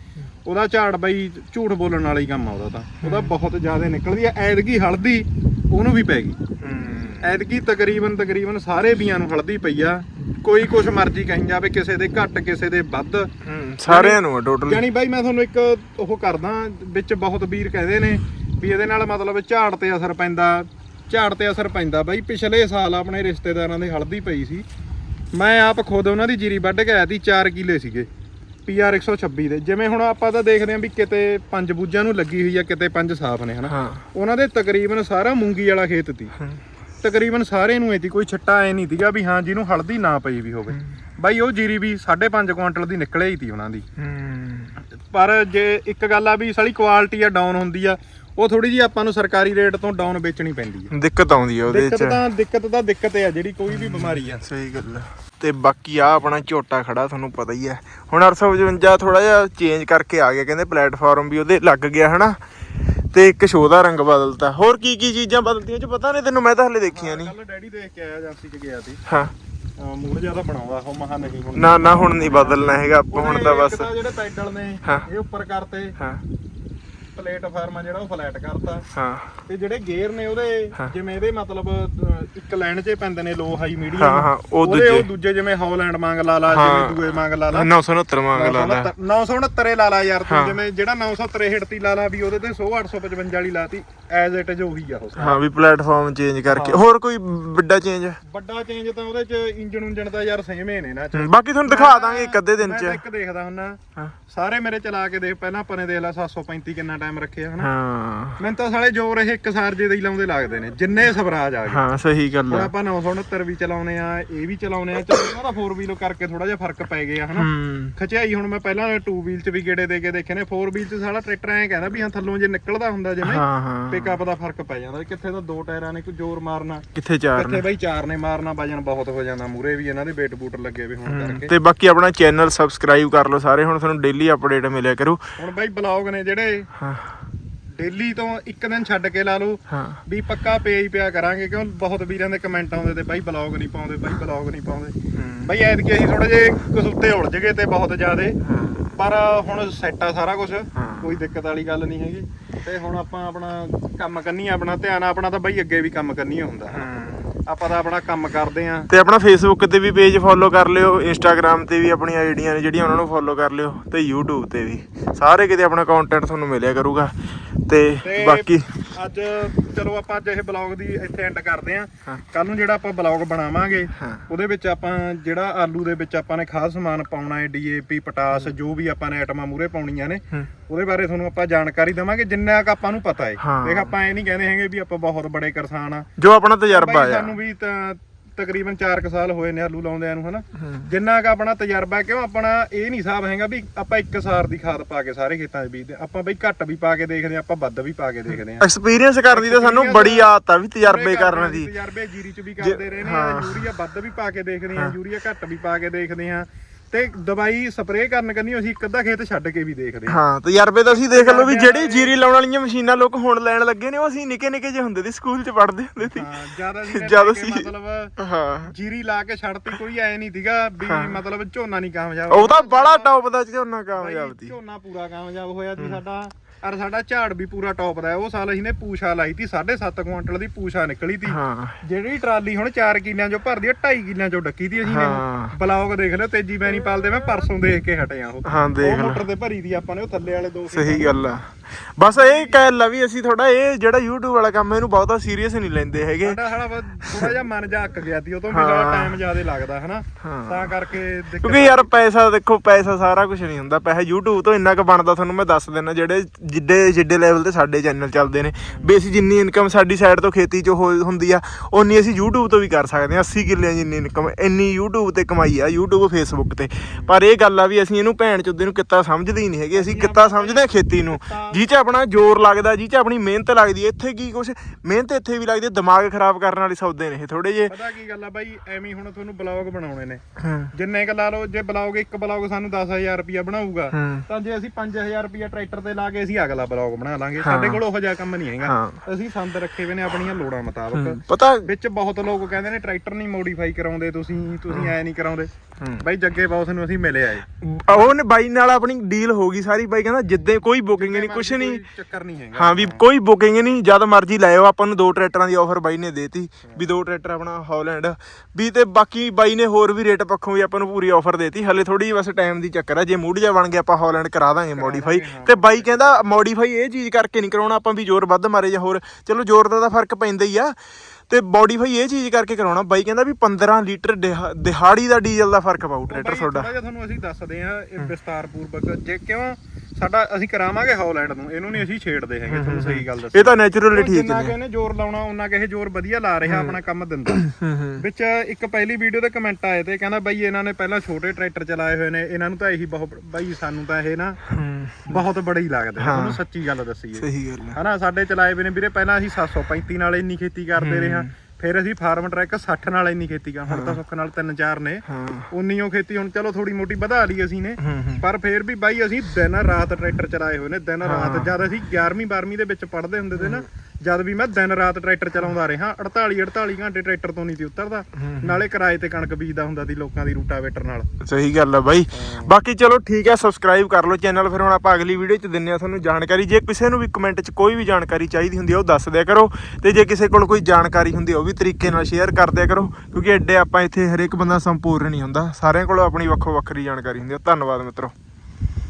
ਉਹਦਾ ਝਾੜ ਬਈ ਝੂਠ ਬੋਲਣ ਵਾਲਾ ਹੀ ਕੰਮ ਆ ਉਹਦਾ ਤਾਂ। ਉਹਦਾ ਬਹੁਤ ਜ਼ਿਆਦਾ ਨਿਕਲਦੀ ਆ ਐਦਗੀ ਹਲਦੀ ਉਹਨੂੰ ਵੀ ਪੈ ਗਈ। ਹੂੰ। ਐਦਗੀ ਤਕਰੀਬਨ ਤਕਰੀਬਨ ਸਾਰੇ ਬੀਆਂ ਨੂੰ ਹਲਦੀ ਪਈ ਆ। ਕੋਈ ਕੁਛ ਮਰਜ਼ੀ ਕਹੀ ਜਾਵੇ ਕਿਸੇ ਦੇ ਘੱਟ ਕਿਸੇ ਦੇ ਵੱਧ। ਹੂੰ। ਸਾਰਿਆਂ ਨੂੰ ਟੋਟਲ ਜਾਨੀ ਬਾਈ ਮੈਂ ਤੁਹਾਨੂੰ ਇੱਕ ਉਹ ਕਰਦਾ ਵਿੱਚ ਬਹੁਤ ਵੀਰ ਕਹਿੰਦੇ ਨੇ ਵੀ ਇਹਦੇ ਨਾਲ ਮਤਲਬ ਝਾੜ ਤੇ ਅਸਰ ਪੈਂਦਾ। ਝਾੜ ਤੇ ਅਸਰ ਪੈਂਦਾ ਬਾਈ ਪਿਛਲੇ ਸਾਲ ਆਪਣੇ ਰਿਸ਼ਤੇਦਾਰਾਂ ਦੇ ਹਲਦੀ ਪਈ ਸੀ। ਮੈਂ ਆਪ ਖੁਦ ਉਹਨਾਂ ਦੀ ਜੀਰੀ ਵੱਢ ਕੇ ਆਇਆ ਸੀ 4 ਕਿੱਲੇ ਸੀਗੇ। ਪੀਆਰ 126 ਦੇ। ਜਿਵੇਂ ਹੁਣ ਆਪਾਂ ਤਾਂ ਦੇਖਦੇ ਆਂ ਵੀ ਕਿਤੇ ਪੰਜ ਬੂਜਾਂ ਨੂੰ ਲੱਗੀ ਹੋਈ ਆ ਕਿਤੇ ਪੰਜ ਸਾਫ਼ ਨੇ ਹਨਾ? ਹਾਂ। ਉਹਨਾਂ ਦੇ ਤਕਰੀਬਨ ਸਾਰਾ ਮੂੰਗੀ ਵਾਲਾ ਖੇਤ ਸੀ। ਤਕਰੀਬਨ ਸਾਰੇ ਨੂੰ ਇਹ ਸੀ ਕੋਈ ਛੱਟਾ ਐ ਨਹੀਂ ਸੀਗਾ ਵੀ ਹਾਂ ਜਿਹਨੂੰ ਹਲਦੀ ਨਾ ਪਈ ਵੀ ਹੋਵੇ। ਬਾਈ ਉਹ ਜੀਰੀ ਵੀ 5.5 ਕੁਇੰਟਲ ਦੀ ਨਿਕਲੇ ਹੀ ਸੀ ਉਹਨਾਂ ਦੀ। ਪਰ ਜੇ ਇੱਕ ਗੱਲ ਆ ਵੀ ਸਾਲੀ ਕੁਆਲਿਟੀ ਆ ਡਾਊਨ ਹੁੰਦੀ ਆ ਉਹ ਥੋੜੀ ਜੀ ਆਪਾਂ ਨੂੰ ਸਰਕਾਰੀ ਰੇਟ ਤੋਂ ਡਾਊਨ ਵੇਚਣੀ ਪੈਂਦੀ ਆ ਦਿੱਕਤ ਆਉਂਦੀ ਆ ਉਹਦੇ ਦਿੱਕਤ ਚ। ਤਾਂ ਦਿੱਕਤ ਤਾਂ ਦਿੱਕਤ ਆ ਜਿਹੜੀ ਕੋਈ ਵੀ ਬਿਮਾਰੀ ਆ। ਸਹੀ ਗੱਲ ਆ। ਤੇ ਬਾਕੀ ਆ ਆਪਣਾ ਝੋਟਾ ਖੜਾ ਤੁਹਾਨੂੰ ਪਤਾ ਹੀ ਹੈ ਹੁਣ 855 ਥੋੜਾ ਜਿਹਾ ਚੇਂਜ ਕਰਕੇ ਆ ਗਿਆ ਕਹਿੰਦੇ ਪਲੇਟਫਾਰਮ ਵੀ ਉਹਦੇ ਲੱਗ ਗਿਆ ਹਨਾ? ਤੇ ਇੱਕ ਸ਼ੋਅ ਦਾ ਰੰਗ ਬਦਲਤਾ। ਹੋਰ ਕੀ ਕੀ ਚੀਜ਼ਾਂ ਬਦਲਤੀਆਂ ਚ ਪਤਾ ਨਹੀਂ ਤੈਨੂੰ ਮੈਂ ਤਾਂ ਹਲੇ ਦੇਖੀਆਂ ਨਹੀਂ। ਕੱਲ ਡੈਡੀ ਦੇਖ ਕੇ ਆਇਆ ਏਜੰਸੀ 'ਚ ਗਿਆ ਸੀ। ਹਾਂ। ਮੂਡ ਜ਼ਿਆਦਾ ਬਣਾਉਂਦਾ ਉਹ ਮਹਾ ਨਹੀਂ ਹੁਣ ਨਾ ਨਾ ਹੁਣ ਨਹੀਂ ਬਦਲਣਾ ਹੈਗਾ ਆਪਾਂ ਹੁਣ ਤਾਂ ਬਸ। ਜਿਹੜੇ ਪੈਡਲ ਨੇ ਹਾਂ। ਇਹ ਉੱਪਰ ਕਰਤੇ। ਹਾਂ। ਪਲੇਟਫਾਰਮ ਆ ਜਿਹੜਾ ਉਹ ਫਲੈਟ ਕਰਤਾ। ਹਾਂ। ਤੇ ਜਿਹੜੇ ਗੇਅਰ ਨੇ ਉਹਦੇ ਜਿਵੇਂ ਇਹਦੇ ਮਤਲਬ ਇੱਕ ਲਾਈਨ 'ਚ ਪੈਂਦੇ ਨੇ ਲੋ ਹਾਈ ਮੀਡੀਅਮ ਹਾਂ, ਹਾਂ, ਉਹ ਦੂਜੇ। ਦੂਜੇ ਜਿਵੇਂ ਹੌਲੈਂਡ ਮੰਗ ਲਾ ਲਾ। ਜਿਵੇਂ ਦੂਏ ਮੰਗ ਲਾ ਲਾ। 969 ਮੰਗ ਲਾਦਾ 969 ਲਾ ਲਾ। ਯਾਰ। ਤੂੰ ਜਿਵੇਂ ਜਿਹੜਾ 963 ਤੀ ਲਾ ਲਾ ਵੀ ਉਹਦੇ ਤੇ 100 855 ਵਾਲੀ ਲਾਤੀ। ਐਜ਼ ਇਟ ਇਜ਼ ਉਹੀ ਆ ਉਹ ਹਾਂ ਵੀ ਪਲੇਟਫਾਰਮ ਚੇਂਜ ਕਰਕੇ। ਹੋਰ ਕੋਈ ਵੱਡਾ ਚੇਂਜ ਵੱਡਾ ਚੇਂਜ ਤਾਂ ਉਹਦੇ ਚ ਇੰਜਨ ਉਂਜਨ ਤਾਂ ਯਾਰ ਸੇਮ ਹੀ ਨੇ ਨਾ। ਬਾਕੀ ਤੁਹਾਨੂੰ ਦਿਖਾ ਦਾਂਗੇ ਇੱਕ ਅੱਧੇ ਦਿਨ ਮੈਂ ਚ। ਇੱਕ ਦੇਖਦਾ ਹੁੰਨਾ ਹਾਂ। ਸਾਰੇ ਮੇਰੇ ਚਲਾ ਕੇ ਦੇਖ ਪਹਿਲਾਂ ਆਪਾਂ ਨੇ ਦੇਖ ਲਾ 735 ਕਿੰਨਾ ਟਾਈਮ ਰੱਖਿਆ ਹਨਾ? ਹਾਂ। ਮੈਨੂੰ ਤਾਂ ਸਾਲੇ ਜੋਰ ਇਹ ਇੱਕ ਸਾਰ ਜੇ ਦੇ ਹੀ ਲਾਉਂਦੇ ਲੱਗਦੇ ਨੇ ਜਿੰਨੇ ਸਵਰਾਜ ਆ ਗਏ। ਹਾਂ ਸਹੀ ਗੱਲ ਆ। ਆਪਾਂ 969 ਵੀ ਚਲਾਉਨੇ ਆ ਇਹ ਵੀ ਚਲਾਉਨੇ ਆ ਚਲੋ ਉਹਨਾਂ ਦਾ 4 ਵੀਲ ਕਰਕੇ ਥੋੜਾ ਜਿਹਾ ਫ਼ਰਕ ਪੈ ਗਿਆ ਹਨਾ? ਖਚਾਈ ਹੁਣ ਮੈਂ ਪਹਿਲਾਂ 2 ਵੀਲ ਚ ਵੀ ਗੇੜੇ ਦੇ ਕੇ ਦੇਖੇ ਨੇ 4 ਵੀਲ ਚ ਸਾਲਾ ਟਰੈਕਟਰ ਐਂ ਕਹਿੰਦਾ ਵੀ ਹਾਂ ਥੱਲੋਂ ਜੇ ਨਿਕਲਦਾ ਹੁੰਦਾ ਜਿਵੇਂ ਪਿਕਅਪ ਦਾ ਫ਼ਰਕ ਪੈ ਜਾਂਦਾ ਕਿੱਥੇ ਤਾਂ ਦੋ ਟਾਇਰਾਂ ਨੇ ਕੋਈ ਜ਼ੋਰ ਮਾਰਨਾ। ਕਿੱਥੇ ਚਾਰ ਕਿੱਥੇ ਬਈ ਚਾਰ ਨੇ ਮਾਰਨਾ ਵਜਨ ਬਹੁਤ ਹੋ ਜਾਂਦਾ ਮੂਰੇ ਵੀ ਇਹਨਾਂ ਦੇ ਵੇਟ ਬੂਟ ਲੱਗੇ ਵੀ ਹੁਣ ਕਰਕੇ। ਤੇ ਬਾਕੀ ਆਪਣਾ ਚੈਨਲ ਸਬਸਕ੍ਰਾਈਬ ਕਰ ਲਓ ਸਾਰੇ ਹੁਣ ਤੁਹਾਨੂੰ ਡੇਲੀ ਅਪਡੇਟ ਮਿਲਿਆ ਕਰੂ। ਹੁਣ ਬਈ ਬਲੌਗ ਨੇ ਜਿਹੜੇ ਹਾਂ। ਡੇਲੀ ਤੋਂ ਇੱਕ ਦਿਨ ਛੱਡ ਕੇ ਲਾ ਲਓ। ਹਾਂ। ਵੀ ਪੱਕਾ ਪੇ ਹੀ ਪਿਆ ਕਰਾਂਗੇ ਕਿਉਂ? ਬਹੁਤ ਵੀਰਾਂ ਦੇ ਕਮੈਂਟ ਆਉਂਦੇ ਤੇ ਬਾਈ ਬਲੌਗ ਨਹੀਂ ਪਾਉਂਦੇ ਬਾਈ ਬਲੌਗ ਨਹੀਂ ਪਾਉਂਦੇ। ਬਾਈ ਐਤਕੀ ਅਸੀਂ ਥੋੜੇ ਜੇ ਕਸੂਤੇ ਉਲਝ ਗਏ ਤੇ ਬਹੁਤ ਜ਼ਿਆਦੇ। ਪਰ ਹੁਣ ਸੈੱਟ ਆ ਸਾਰਾ ਕੁਝ। ਕੋਈ ਦਿੱਕਤ ਵਾਲੀ ਗੱਲ ਨਹੀਂ ਹੈਗੀ। ਤੇ ਹੁਣ ਆਪਾਂ ਆਪਣਾ ਕੰਮ ਕਰਨੀ ਆ, ਆਪਣਾ ਧਿਆਨ ਆਪਣਾ ਤਾਂ ਬਈ ਅੱਗੇ ਵੀ ਕੰਮ ਕਰਨੀ ਹੁੰਦਾ। ਆਪਾਂ ਤਾਂ ਆਪਣਾ ਕੰਮ ਕਰਦੇ ਆਂ ਤੇ ਆਪਣਾ ਫੇਸਬੁੱਕ ਤੇ ਵੀ ਪੇਜ ਫੋਲੋ ਕਰ ਲਿਓ ਇੰਸਟਾਗ੍ਰam ਤੇ ਵੀ ਆਪਣੀਆਂ ਆਈਡੀਆਂ ਨੇ ਜਿਹੜੀਆਂ ਉਹਨਾਂ ਨੂੰ ਫੋਲੋ ਕਰ ਲਿਓ ਤੇ YouTube ਤੇ ਵੀ। ਸਾਰੇ ਕਿਤੇ ਆਪਣਾ ਕੰਟੈਂਟ ਤੁਹਾਨੂੰ ਮਿਲਿਆ ਕਰੂਗਾ। ਤੇ ਬਾਕੀ ਅੱਜ ਚਲੋ ਆਪਾਂ ਅੱਜ ਇਹ ਬਲੌਗ ਦੀ ਇੱਥੇ ਐਂਡ ਕਰਦੇ ਆਂ ਹਾਂ। ਕੱਲ ਨੂੰ ਜਿਹੜਾ ਆਪਾਂ ਬਲੌਗ ਬਣਾਵਾਂਗੇ। ਉਹਦੇ ਵਿੱਚ ਆਪਾਂ ਜਿਹੜਾ ਆਲੂ ਦੇ ਵਿੱਚ ਆਪਾਂ ਨੇ ਖਾਸ ਸਮਾਨ ਪਾਉਣਾ ਹੈ ਡੀਏਪੀ ਪਟਾਸ ਜੋ ਵੀ ਆਪਾਂ ਨੇ ਆਈਟਮਾਂ ਮੂਰੇ ਪਾਉਣੀਆਂ ਨੇ। ਉਹਦੇ ਬਾਰੇ ਤੁਹਾਨੂੰ ਆਪਾਂ ਜਾਣਕਾਰੀ ਦਵਾਂਗੇ ਜਿੰਨਾ ਕੁ ਆਪਾਂ ਨੂੰ ਪਤਾ ਹੈ। ਦੇਖ ਆਪਾਂ ਇਹ ਨਹੀਂ ਕਹਿੰਦੇ ਹੈਗੇ ਵੀ ਆਪਾਂ ਬਹੁਤ ਬੜੇ ਕਿਸਾਨ ਆ ਜੋ ਆਪਣਾ ਤਜਰਬਾ ਆ ਸਾਨੂੰ ਵੀ ਤਾਂ ਤਕਰੀਬਨ 4 ਕੁ ਸਾਲ ਹੋਏ ਨੇ ਆਲੂ ਲਾਉਂਦਿਆਂ ਨੂੰ ਹਨਾ। ਜਿੰਨਾ ਕੁ ਆਪਣਾ ਤਜਰਬਾ ਕਿਉਂ ਆਪਣਾ ਇਹ ਨਹੀਂ ਹਿਸਾਬ ਹੈਗਾ ਵੀ ਆਪਾਂ ਇੱਕ ਸਾਰ ਦੀ ਖਾਦ ਪਾ ਕੇ ਸਾਰੇ ਖੇਤਾਂ 'ਚ ਬੀਜਦੇ ਆਪਾਂ ਬਈ ਘੱਟ ਵੀ ਪਾ ਕੇ ਦੇਖਦੇ ਆਪਾਂ ਵੱਧ ਵੀ ਪਾ ਕੇ ਦੇਖਦੇ ਹਾਂ ਐਕਸਪੀਰੀਅੰਸ ਕਰਨ ਦੀ ਤਾਂ ਸਾਨੂੰ ਬੜੀ ਆਦਤ ਆ ਵੀ ਤਜਰਬੇ ਕਰਨ ਦੀ। ਤਜਰਬੇ ਜੀਰੀ 'ਚ ਵੀ ਕਰਦੇ ਰਹੇ ਨੇ। ਯੂਰੀਆ ਵੱਧ ਵੀ ਪਾ ਕੇ ਦੇਖਦੇ ਹਾਂ। ਯੂਰੀਆ ਘੱਟ ਵੀ ਪਾ ਕੇ ਦੇਖਦੇ ਹਾਂ ਤੇ ਦਵਾਈ ਸਪਰੇਅ ਕਰਨ ਕੰਨੀ ਅਸੀਂ ਇੱਕ ਅੱਧਾ ਖੇਤ ਛੱਡ ਕੇ ਵੀ ਦੇਖਦੇ ਹਾਂ। ਹਾਂ ਤਜਰਬੇ ਤਾਂ ਅਸੀਂ ਦੇਖ ਲਓ ਵੀ ਜਿਹੜੀ ਜੀਰੀ ਲਾਉਣ ਵਾਲੀਆਂ ਮਸ਼ੀਨਾਂ ਲੋਕ ਹੁਣ ਲੈਣ ਲੱਗੇ ਨੇ ਉਹ ਅਸੀਂ ਨਿੱਕੇ ਨਿੱਕੇ ਜਿਹੇ ਹੁੰਦੇ ਸੀ ਸਕੂਲ 'ਚ ਪੜ੍ਹਦੇ ਹੁੰਦੇ ਸੀ। ਹਾਂ ਜ਼ਿਆਦਾ ਸੀ। ਮਤਲਬ ਹਾਂ। ਜੀਰੀ ਲਾ ਕੇ ਛੱਡਤੀ ਕੋਈ ਐ ਨਹੀਂ ਦੀਗਾ ਵੀ ਮਤਲਬ ਝੋਨਾ ਨਹੀਂ ਕਾਮਯਾਬ ਉਹ ਤਾਂ ਬੜਾ ਟੌਪ ਦਾ ਝੋਨਾ ਕਾਮਯਾਬ ਦੀ ਝੋਨਾ ਪੂਰਾ ਕਾਮਯਾਬ ਹੋਇਆ ਸੀ ਸਾਡਾ। ਔਰ ਸਾਡਾ ਝਾੜ ਵੀ ਪੂਰਾ ਟੌਪ ਦਾ ਹੈ। ਉਹ ਸਾਲ ਅਸੀਂ ਨੇ ਪੂਛਾ ਲਾਈ ਤੀ 7.5 ਕੁਇੰਟਲ ਦੀ ਪੂਛਾ ਨਿਕਲੀ ਤੀ। ਹਾਂ। ਜਿਹੜੀ ਟਰਾਲੀ ਹੁਣ 4 ਕਿੱਲਿਆਂ ਚੋਂ ਭਰਦੀ ਆ 2.5 ਕਿੱਲਿਆਂ ਚੋਂ ਡੱਕੀ ਤੀ ਅਸੀਂ ਨੇ। ਹਾਂ। ਬਲੌਗ ਦੇਖ ਲਿਓ ਤੇਜੀ ਬੈਣੀ ਪਾਲਦੇ ਮੈਂ ਪਰਸੋਂ ਦੇਖ ਕੇ ਹਟਿਆ ਉਹ। ਹਾਂ ਦੇਖ ਉਹ ਮੋਟਰ ਤੇ ਭਰੀ ਦੀ ਆਪਾਂ ਨੇ ਉਹ ਥੱਲੇ ਵਾਲੇ ਦੋ ਸਹੀ ਗੱਲ ਆ। ਬਸ ਇਹ ਕਹਿ ਲਾ ਵੀ ਅਸੀਂ ਥੋੜਾ ਇਹ ਜਿਹੜਾ YouTube ਵਾਲਾ ਕੰਮ ਇਹਨੂੰ ਬਹੁਤਾ ਸੀਰੀਅਸ ਨਹੀਂ ਲੈਂਦੇ ਹੈਗੇ। ਸਾਡਾ ਥੋੜਾ ਜਿਹਾ ਮਨ ਜਾ ਅੱਕ ਗਿਆ ਸੀ ਉਹ ਤੋਂ। ਸਾਡਾ ਟਾਈਮ ਜ਼ਿਆਦਾ ਲੱਗਦਾ ਹਨਾ। ਤਾਂ ਕਰਕੇ ਕਿਉਂਕਿ ਯਾਰ ਪੈਸਾ ਦੇਖੋ ਪੈਸਾ ਸਾਰਾ ਕੁਝ ਨਹੀਂ ਹੁੰਦਾ। ਪੈਸਾ YouTube ਤੋਂ ਇੰਨਾ ਕੁ ਬਣਦਾ ਤੁਹਾਨੂੰ ਮੈਂ ਦੱਸ ਦਿੰਦਾ ਜਿਹੜੇ ਜਿੱਡੇ ਜਿੱਡੇ ਲੈਵਲ ਤੇ ਸਾਡੇ ਚੈਨਲ ਚੱਲਦੇ ਨੇ ਵੀ ਅਸੀਂ ਜਿੰਨੀ ਇਨਕਮ ਸਾਡੀ ਸਾਈਡ ਤੋਂ ਖੇਤੀ ਚੋਂ ਹੋ- ਹੁੰਦੀ ਆ ਓਨੀ ਅਸੀਂ YouTube ਤੋਂ ਵੀ ਕਰ ਸਕਦੇ ਹਾਂ। 80 ਕਿੱਲਿਆਂ ਜਿੰਨੀ ਇਨਕਮ ਇੰਨੀ YouTube ਤੇ ਕਮਾਈ ਆ YouTube Facebook ਤੇ। ਪਰ ਇਹ ਗੱਲ ਆ ਵੀ ਅਸੀਂ ਇਹਨੂੰ ਭੈਣ ਚੋਦੇ ਨੂੰ ਕਿੱਤਾ ਸਮਝਦੇ ਹੀ ਨਹੀਂ ਹੈਗੇ ਅਸੀਂ ਕਿੱਤਾ ਸਮਝਦੇ ਹਾਂ ਖੇਤੀ ਨੂੰ। ਜੀ ਚ ਆਪਣਾ ਜ਼ੋਰ ਲੱਗਦਾ ਜੀ ਚ ਆਪਣੀ ਮਿਹਨਤ ਲੱਗਦੀ ਹੈ ਇੱਥੇ ਕੀ ਕੁਛ ਮਿਹਨਤ ਇੱਥੇ ਵੀ ਲੱਗਦੀ ਹੈ ਦਿਮਾਗ ਖਰਾਬ ਕਰਨ ਵਾਲੇ ਸੌਦੇ ਨੇ ਇਹ ਥੋੜੇ ਜੇ ਪਤਾ ਕੀ ਗੱਲ ਆ ਬਾਈ ਐਵੇਂ ਹੁਣ ਤੁਹਾਨੂੰ ਬਲੌਗ ਬਣਾਉਣੇ ਨੇ। ਜਿੰਨੇ ਕ ਲਾ ਲਓ ਜੇ ਬਲੌਗ ਇੱਕ ਬਲੌਗ ਸਾਨੂੰ 10000 ਰੁਪਿਆ ਬਣਾਊਗਾ ਤਾਂ ਜੇ ਅਸੀਂ 5000 ਰੁਪਿਆ ਟਰੈਕਟਰ ਤੇ ਲਾ ਕੇ ਅਸੀਂ ਅਗਲਾ ਬਲੌਗ ਬਣਾ ਲਾਂਗੇ। ਸਾਡੇ ਕੋਲ ਉਹੋ ਜਿਹਾ ਕੰਮ ਨਹੀਂ ਹੈਗਾ। ਅਸੀਂ ਸੰਦ ਰੱਖੇ ਹੋਏ ਨੇ ਆਪਣੀਆਂ ਲੋੜਾਂ ਮੁਤਾਬਕ। ਪਤਾ ਵਿੱਚ ਬਹੁਤ ਲੋਕ ਕਹਿੰਦੇ ਨੇ ਟਰੈਕਟਰ ਨਹੀਂ ਮੋਡੀਫਾਈ ਕਰਾਉਂਦੇ ਤੁਸੀਂ ਤੁਸੀਂ ਐ ਨਹੀਂ ਕਰਾਉਂਦੇ। ਬਾਈ ਜੱਗੇ ਬੌਸ ਨੂੰ ਅਸੀਂ ਮਿਲੇ ਆਏ ਉਹਨੇ ਬਾਈ ਨਾਲ ਆਪਣੀ ਡੀਲ ਹੋ ਗਈ ਸਾਰੀ ਬਾਈ ਕਹਿੰਦਾ ਜਿੱਦੇ ਕੋਈ ਬੁਕਿੰਗ ਨਹੀਂ ਕੁਛ ਨਹੀਂ। ਚੱਕਰ ਨਹੀਂ ਹੈਗਾ। ਹਾਂ ਵੀ ਕੋਈ ਬੁਕਿੰਗ ਨਹੀਂ ਜਦ ਮਰਜ਼ੀ ਲਾਇਓ ਆਪਾਂ ਨੂੰ ਦੋ ਟਰੈਕਟਰਾਂ ਦੀ ਆਫਰ ਬਾਈ ਨੇ ਦੇਤੀ ਵੀ ਦੋ ਟਰੈਕਟਰ ਆਪਣਾ ਹਾਲੈਂਡ ਵੀ ਤੇ ਬਾਕੀ ਬਾਈ ਨੇ ਹੋਰ ਵੀ ਰੇਟ ਪੱਖੋਂ ਵੀ ਆਪਾਂ ਨੂੰ ਪੂਰੀ ਆਫਰ ਦੇਤੀ ਹਲੇ ਥੋੜੀ ਬਸ ਟਾਈਮ ਦੀ ਚੱਕਰ ਆ ਜੇ ਮੂਡ ਜਾ ਬਣ ਗਿਆ ਆਪਾਂ ਹਾਲੈਂਡ ਕਰਾ ਦਾਂਗੇ ਮੋਡੀਫਾਈ ਤੇ ਬਾਈ ਕਹਿੰਦਾ ਮੋਡੀਫਾਈ ਇਹ ਚੀਜ਼ ਕਰਕੇ ਨਹੀਂ ਕਰਾਉਣਾ ਆਪਾਂ ਵੀ ਜ਼ੋਰ ਵੱਧ ਮਾਰੇ ਜਾਂ ਹੋਰ। ਚਲੋ ਜ਼ੋਰ ਦਾ ਤਾਂ ਫ਼ਰਕ ਪੈਂਦਾ ਹੀ ਆ। ਤੇ ਮੋਡੀਫਾਈ ਇਹ ਚੀਜ਼ ਕਰਕੇ ਕਰਾਉਣਾ ਬਾਈ ਕਹਿੰਦਾ ਵੀ 15 ਲੀਟਰ ਦਿਹਾ- ਦਿਹਾੜੀ ਦਾ ਡੀਜ਼ਲ ਦਾ ਫ਼ਰਕ ਪਾਉ ਟਰੈਕਟਰ ਤੁਹਾਡਾ। ਥੋੜਾ ਜਿਹਾ ਤੁਹਾਨੂੰ ਅਸੀਂ ਦੱਸਦੇ ਆ ਇਹ ਵਿਸਤਾਰ ਪੂਰਵਕ ਜੇ ਕਿਉਂ ਸਾਡਾ ਅਸੀਂ ਕਰਾਵਾਂਗੇ ਹਾਲੈਂਡ ਨੂੰ ਇਹਨੂੰ ਨਹੀਂ ਅਸੀਂ ਛੇੜਦੇ ਹੈਗੇ ਤੁਹਾਨੂੰ ਸਹੀ ਗੱਲ ਦੱਸੀ ਇਹ ਤਾਂ ਨੈਚੁਰਲੀ ਠੀਕ ਜਿੰਨਾ ਨੇ। ਕਿ ਇਹਨੇ ਜ਼ੋਰ ਲਾਉਣਾ ਉਹਨਾਂ ਕਿ ਇਹ ਜ਼ੋਰ ਵਧੀਆ ਲਾ ਰਿਹਾ ਆਪਣਾ ਕੰਮ ਦਿੰਦਾ। ਹੂੰ ਹੂੰ ਵਿੱਚ ਇੱਕ ਪਹਿਲੀ ਵੀਡੀਓ ਦੇ ਕਮੈਂਟ ਆਏ ਤੇ ਕਹਿੰਦਾ ਬਾਈ ਇਹਨਾਂ ਨੇ ਪਹਿਲਾਂ ਛੋਟੇ ਟਰੈਕਟਰ ਚਲਾਏ ਹੋਏ ਨੇ ਇਹਨਾਂ ਨੂੰ ਤਾਂ ਇਹੀ ਬਹੁਤ ਬਾਈ ਸਾਨੂੰ ਤਾਂ ਇਹ ਨਾ ਹੂੰ। ਬਹੁਤ ਬੜੇ ਹੀ। ਲੱਗਦੇ ਤੁਹਾਨੂੰ ਸੱਚੀ ਗੱਲ ਦੱਸੀਏ। ਸਹੀ ਗੱਲ ਆ ਹਨਾ ਸਾਡੇ ਚਲਾਏ ਹੋਏ ਨੇ ਵੀਰੇ ਪਹਿਲਾਂ ਅਸੀਂ 735 ਨਾਲ ਇੰਨੀ ਖੇਤੀ ਕਰਦੇ ਰਹੇ ਹਾਂ ਫਿਰ ਅਸੀਂ ਫਾਰਮ ਟਰੈਕ 60 ਨਾਲ ਇੰਨੀ ਖੇਤੀ ਕਰ ਹੁਣ ਤਾਂ ਸੁੱਖ ਨਾਲ 3-4 ਨੇ। ਹਾਂ। ਉਨੀ ਉਹ ਖੇਤੀ ਹੁਣ ਚਲੋ ਥੋੜੀ ਮੋਟੀ ਵਧਾ ਲਈ ਅਸੀਂ ਨੇ। ਪਰ ਫਿਰ ਵੀ ਬਾਈ ਅਸੀਂ ਦਿਨ ਰਾਤ ਟਰੈਕਟਰ ਚਲਾਏ ਹੋਏ ਨੇ। ਦਿਨ ਰਾਤ ਜਦ ਅਸੀਂ 11ਵੀਂ 12ਵੀਂ ਦੇ ਵਿੱਚ ਪੜ੍ਹਦੇ ਹੁੰਦੇ ਤੇ ਨਾ ਜਦ ਵੀ ਮੈਂ ਦਿਨ ਰਾਤ ਟਰੈਕਟਰ ਚਲਾਉਂਦਾ ਰਿਹਾ 48 48 ਘੰਟੇ ਟਰੈਕਟਰ ਤੋਂ ਨਹੀਂ ਸੀ ਉਤਰਦਾ। ਨਾਲੇ ਕਿਰਾਏ ਤੇ ਕਣਕ ਬੀਜਦਾ ਹੁੰਦਾ ਸੀ ਲੋਕਾਂ ਦੀ ਰੂਟਾਵੇਟਰ ਨਾਲ। ਸਹੀ ਗੱਲ ਆ ਬਾਈ। ਬਾਕੀ ਚਲੋ ਠੀਕ ਹੈ ਸਬਸਕ੍ਰਾਈਬ ਕਰ ਲਓ ਚੈਨਲ ਫਿਰ ਹੁਣ ਆਪਾਂ ਅਗਲੀ ਵੀਡੀਓ ਚ ਦਿੰਨੇ ਆ ਤੁਹਾਨੂੰ ਜਾਣਕਾਰੀ। ਜੇ ਕਿਸੇ ਨੂੰ ਵੀ ਕਮੈਂਟ ਚ ਕੋਈ ਵੀ ਜਾਣਕਾਰੀ ਚਾਹੀਦੀ ਹੁੰਦੀ ਆ ਉਹ ਦੱਸ ਦਿਆ ਕਰੋ। ਤੇ ਜੇ ਕਿਸੇ ਕੋਲ ਕੋਈ ਜਾਣਕਾਰੀ ਹੁੰਦੀ ਉਹ ਵੀ ਤਰੀਕੇ ਨਾਲ ਸ਼ੇਅਰ ਕਰ ਦਿਆ ਕਰੋ। ਕਿਉਂਕਿ ਐਡੇ ਆਪਾਂ ਇੱਥੇ ਹਰੇਕ ਬੰਦਾ ਸੰਪੂਰਨ ਨਹੀਂ ਹੁੰਦਾ। ਸਾਰਿਆਂ ਕੋਲ ਆਪਣੀ ਵੱਖੋ ਵੱਖਰੀ ਜਾਣਕਾਰੀ ਹੁੰਦੀ ਆ। ਧੰਨਵਾਦ ਮਿੱਤਰੋ।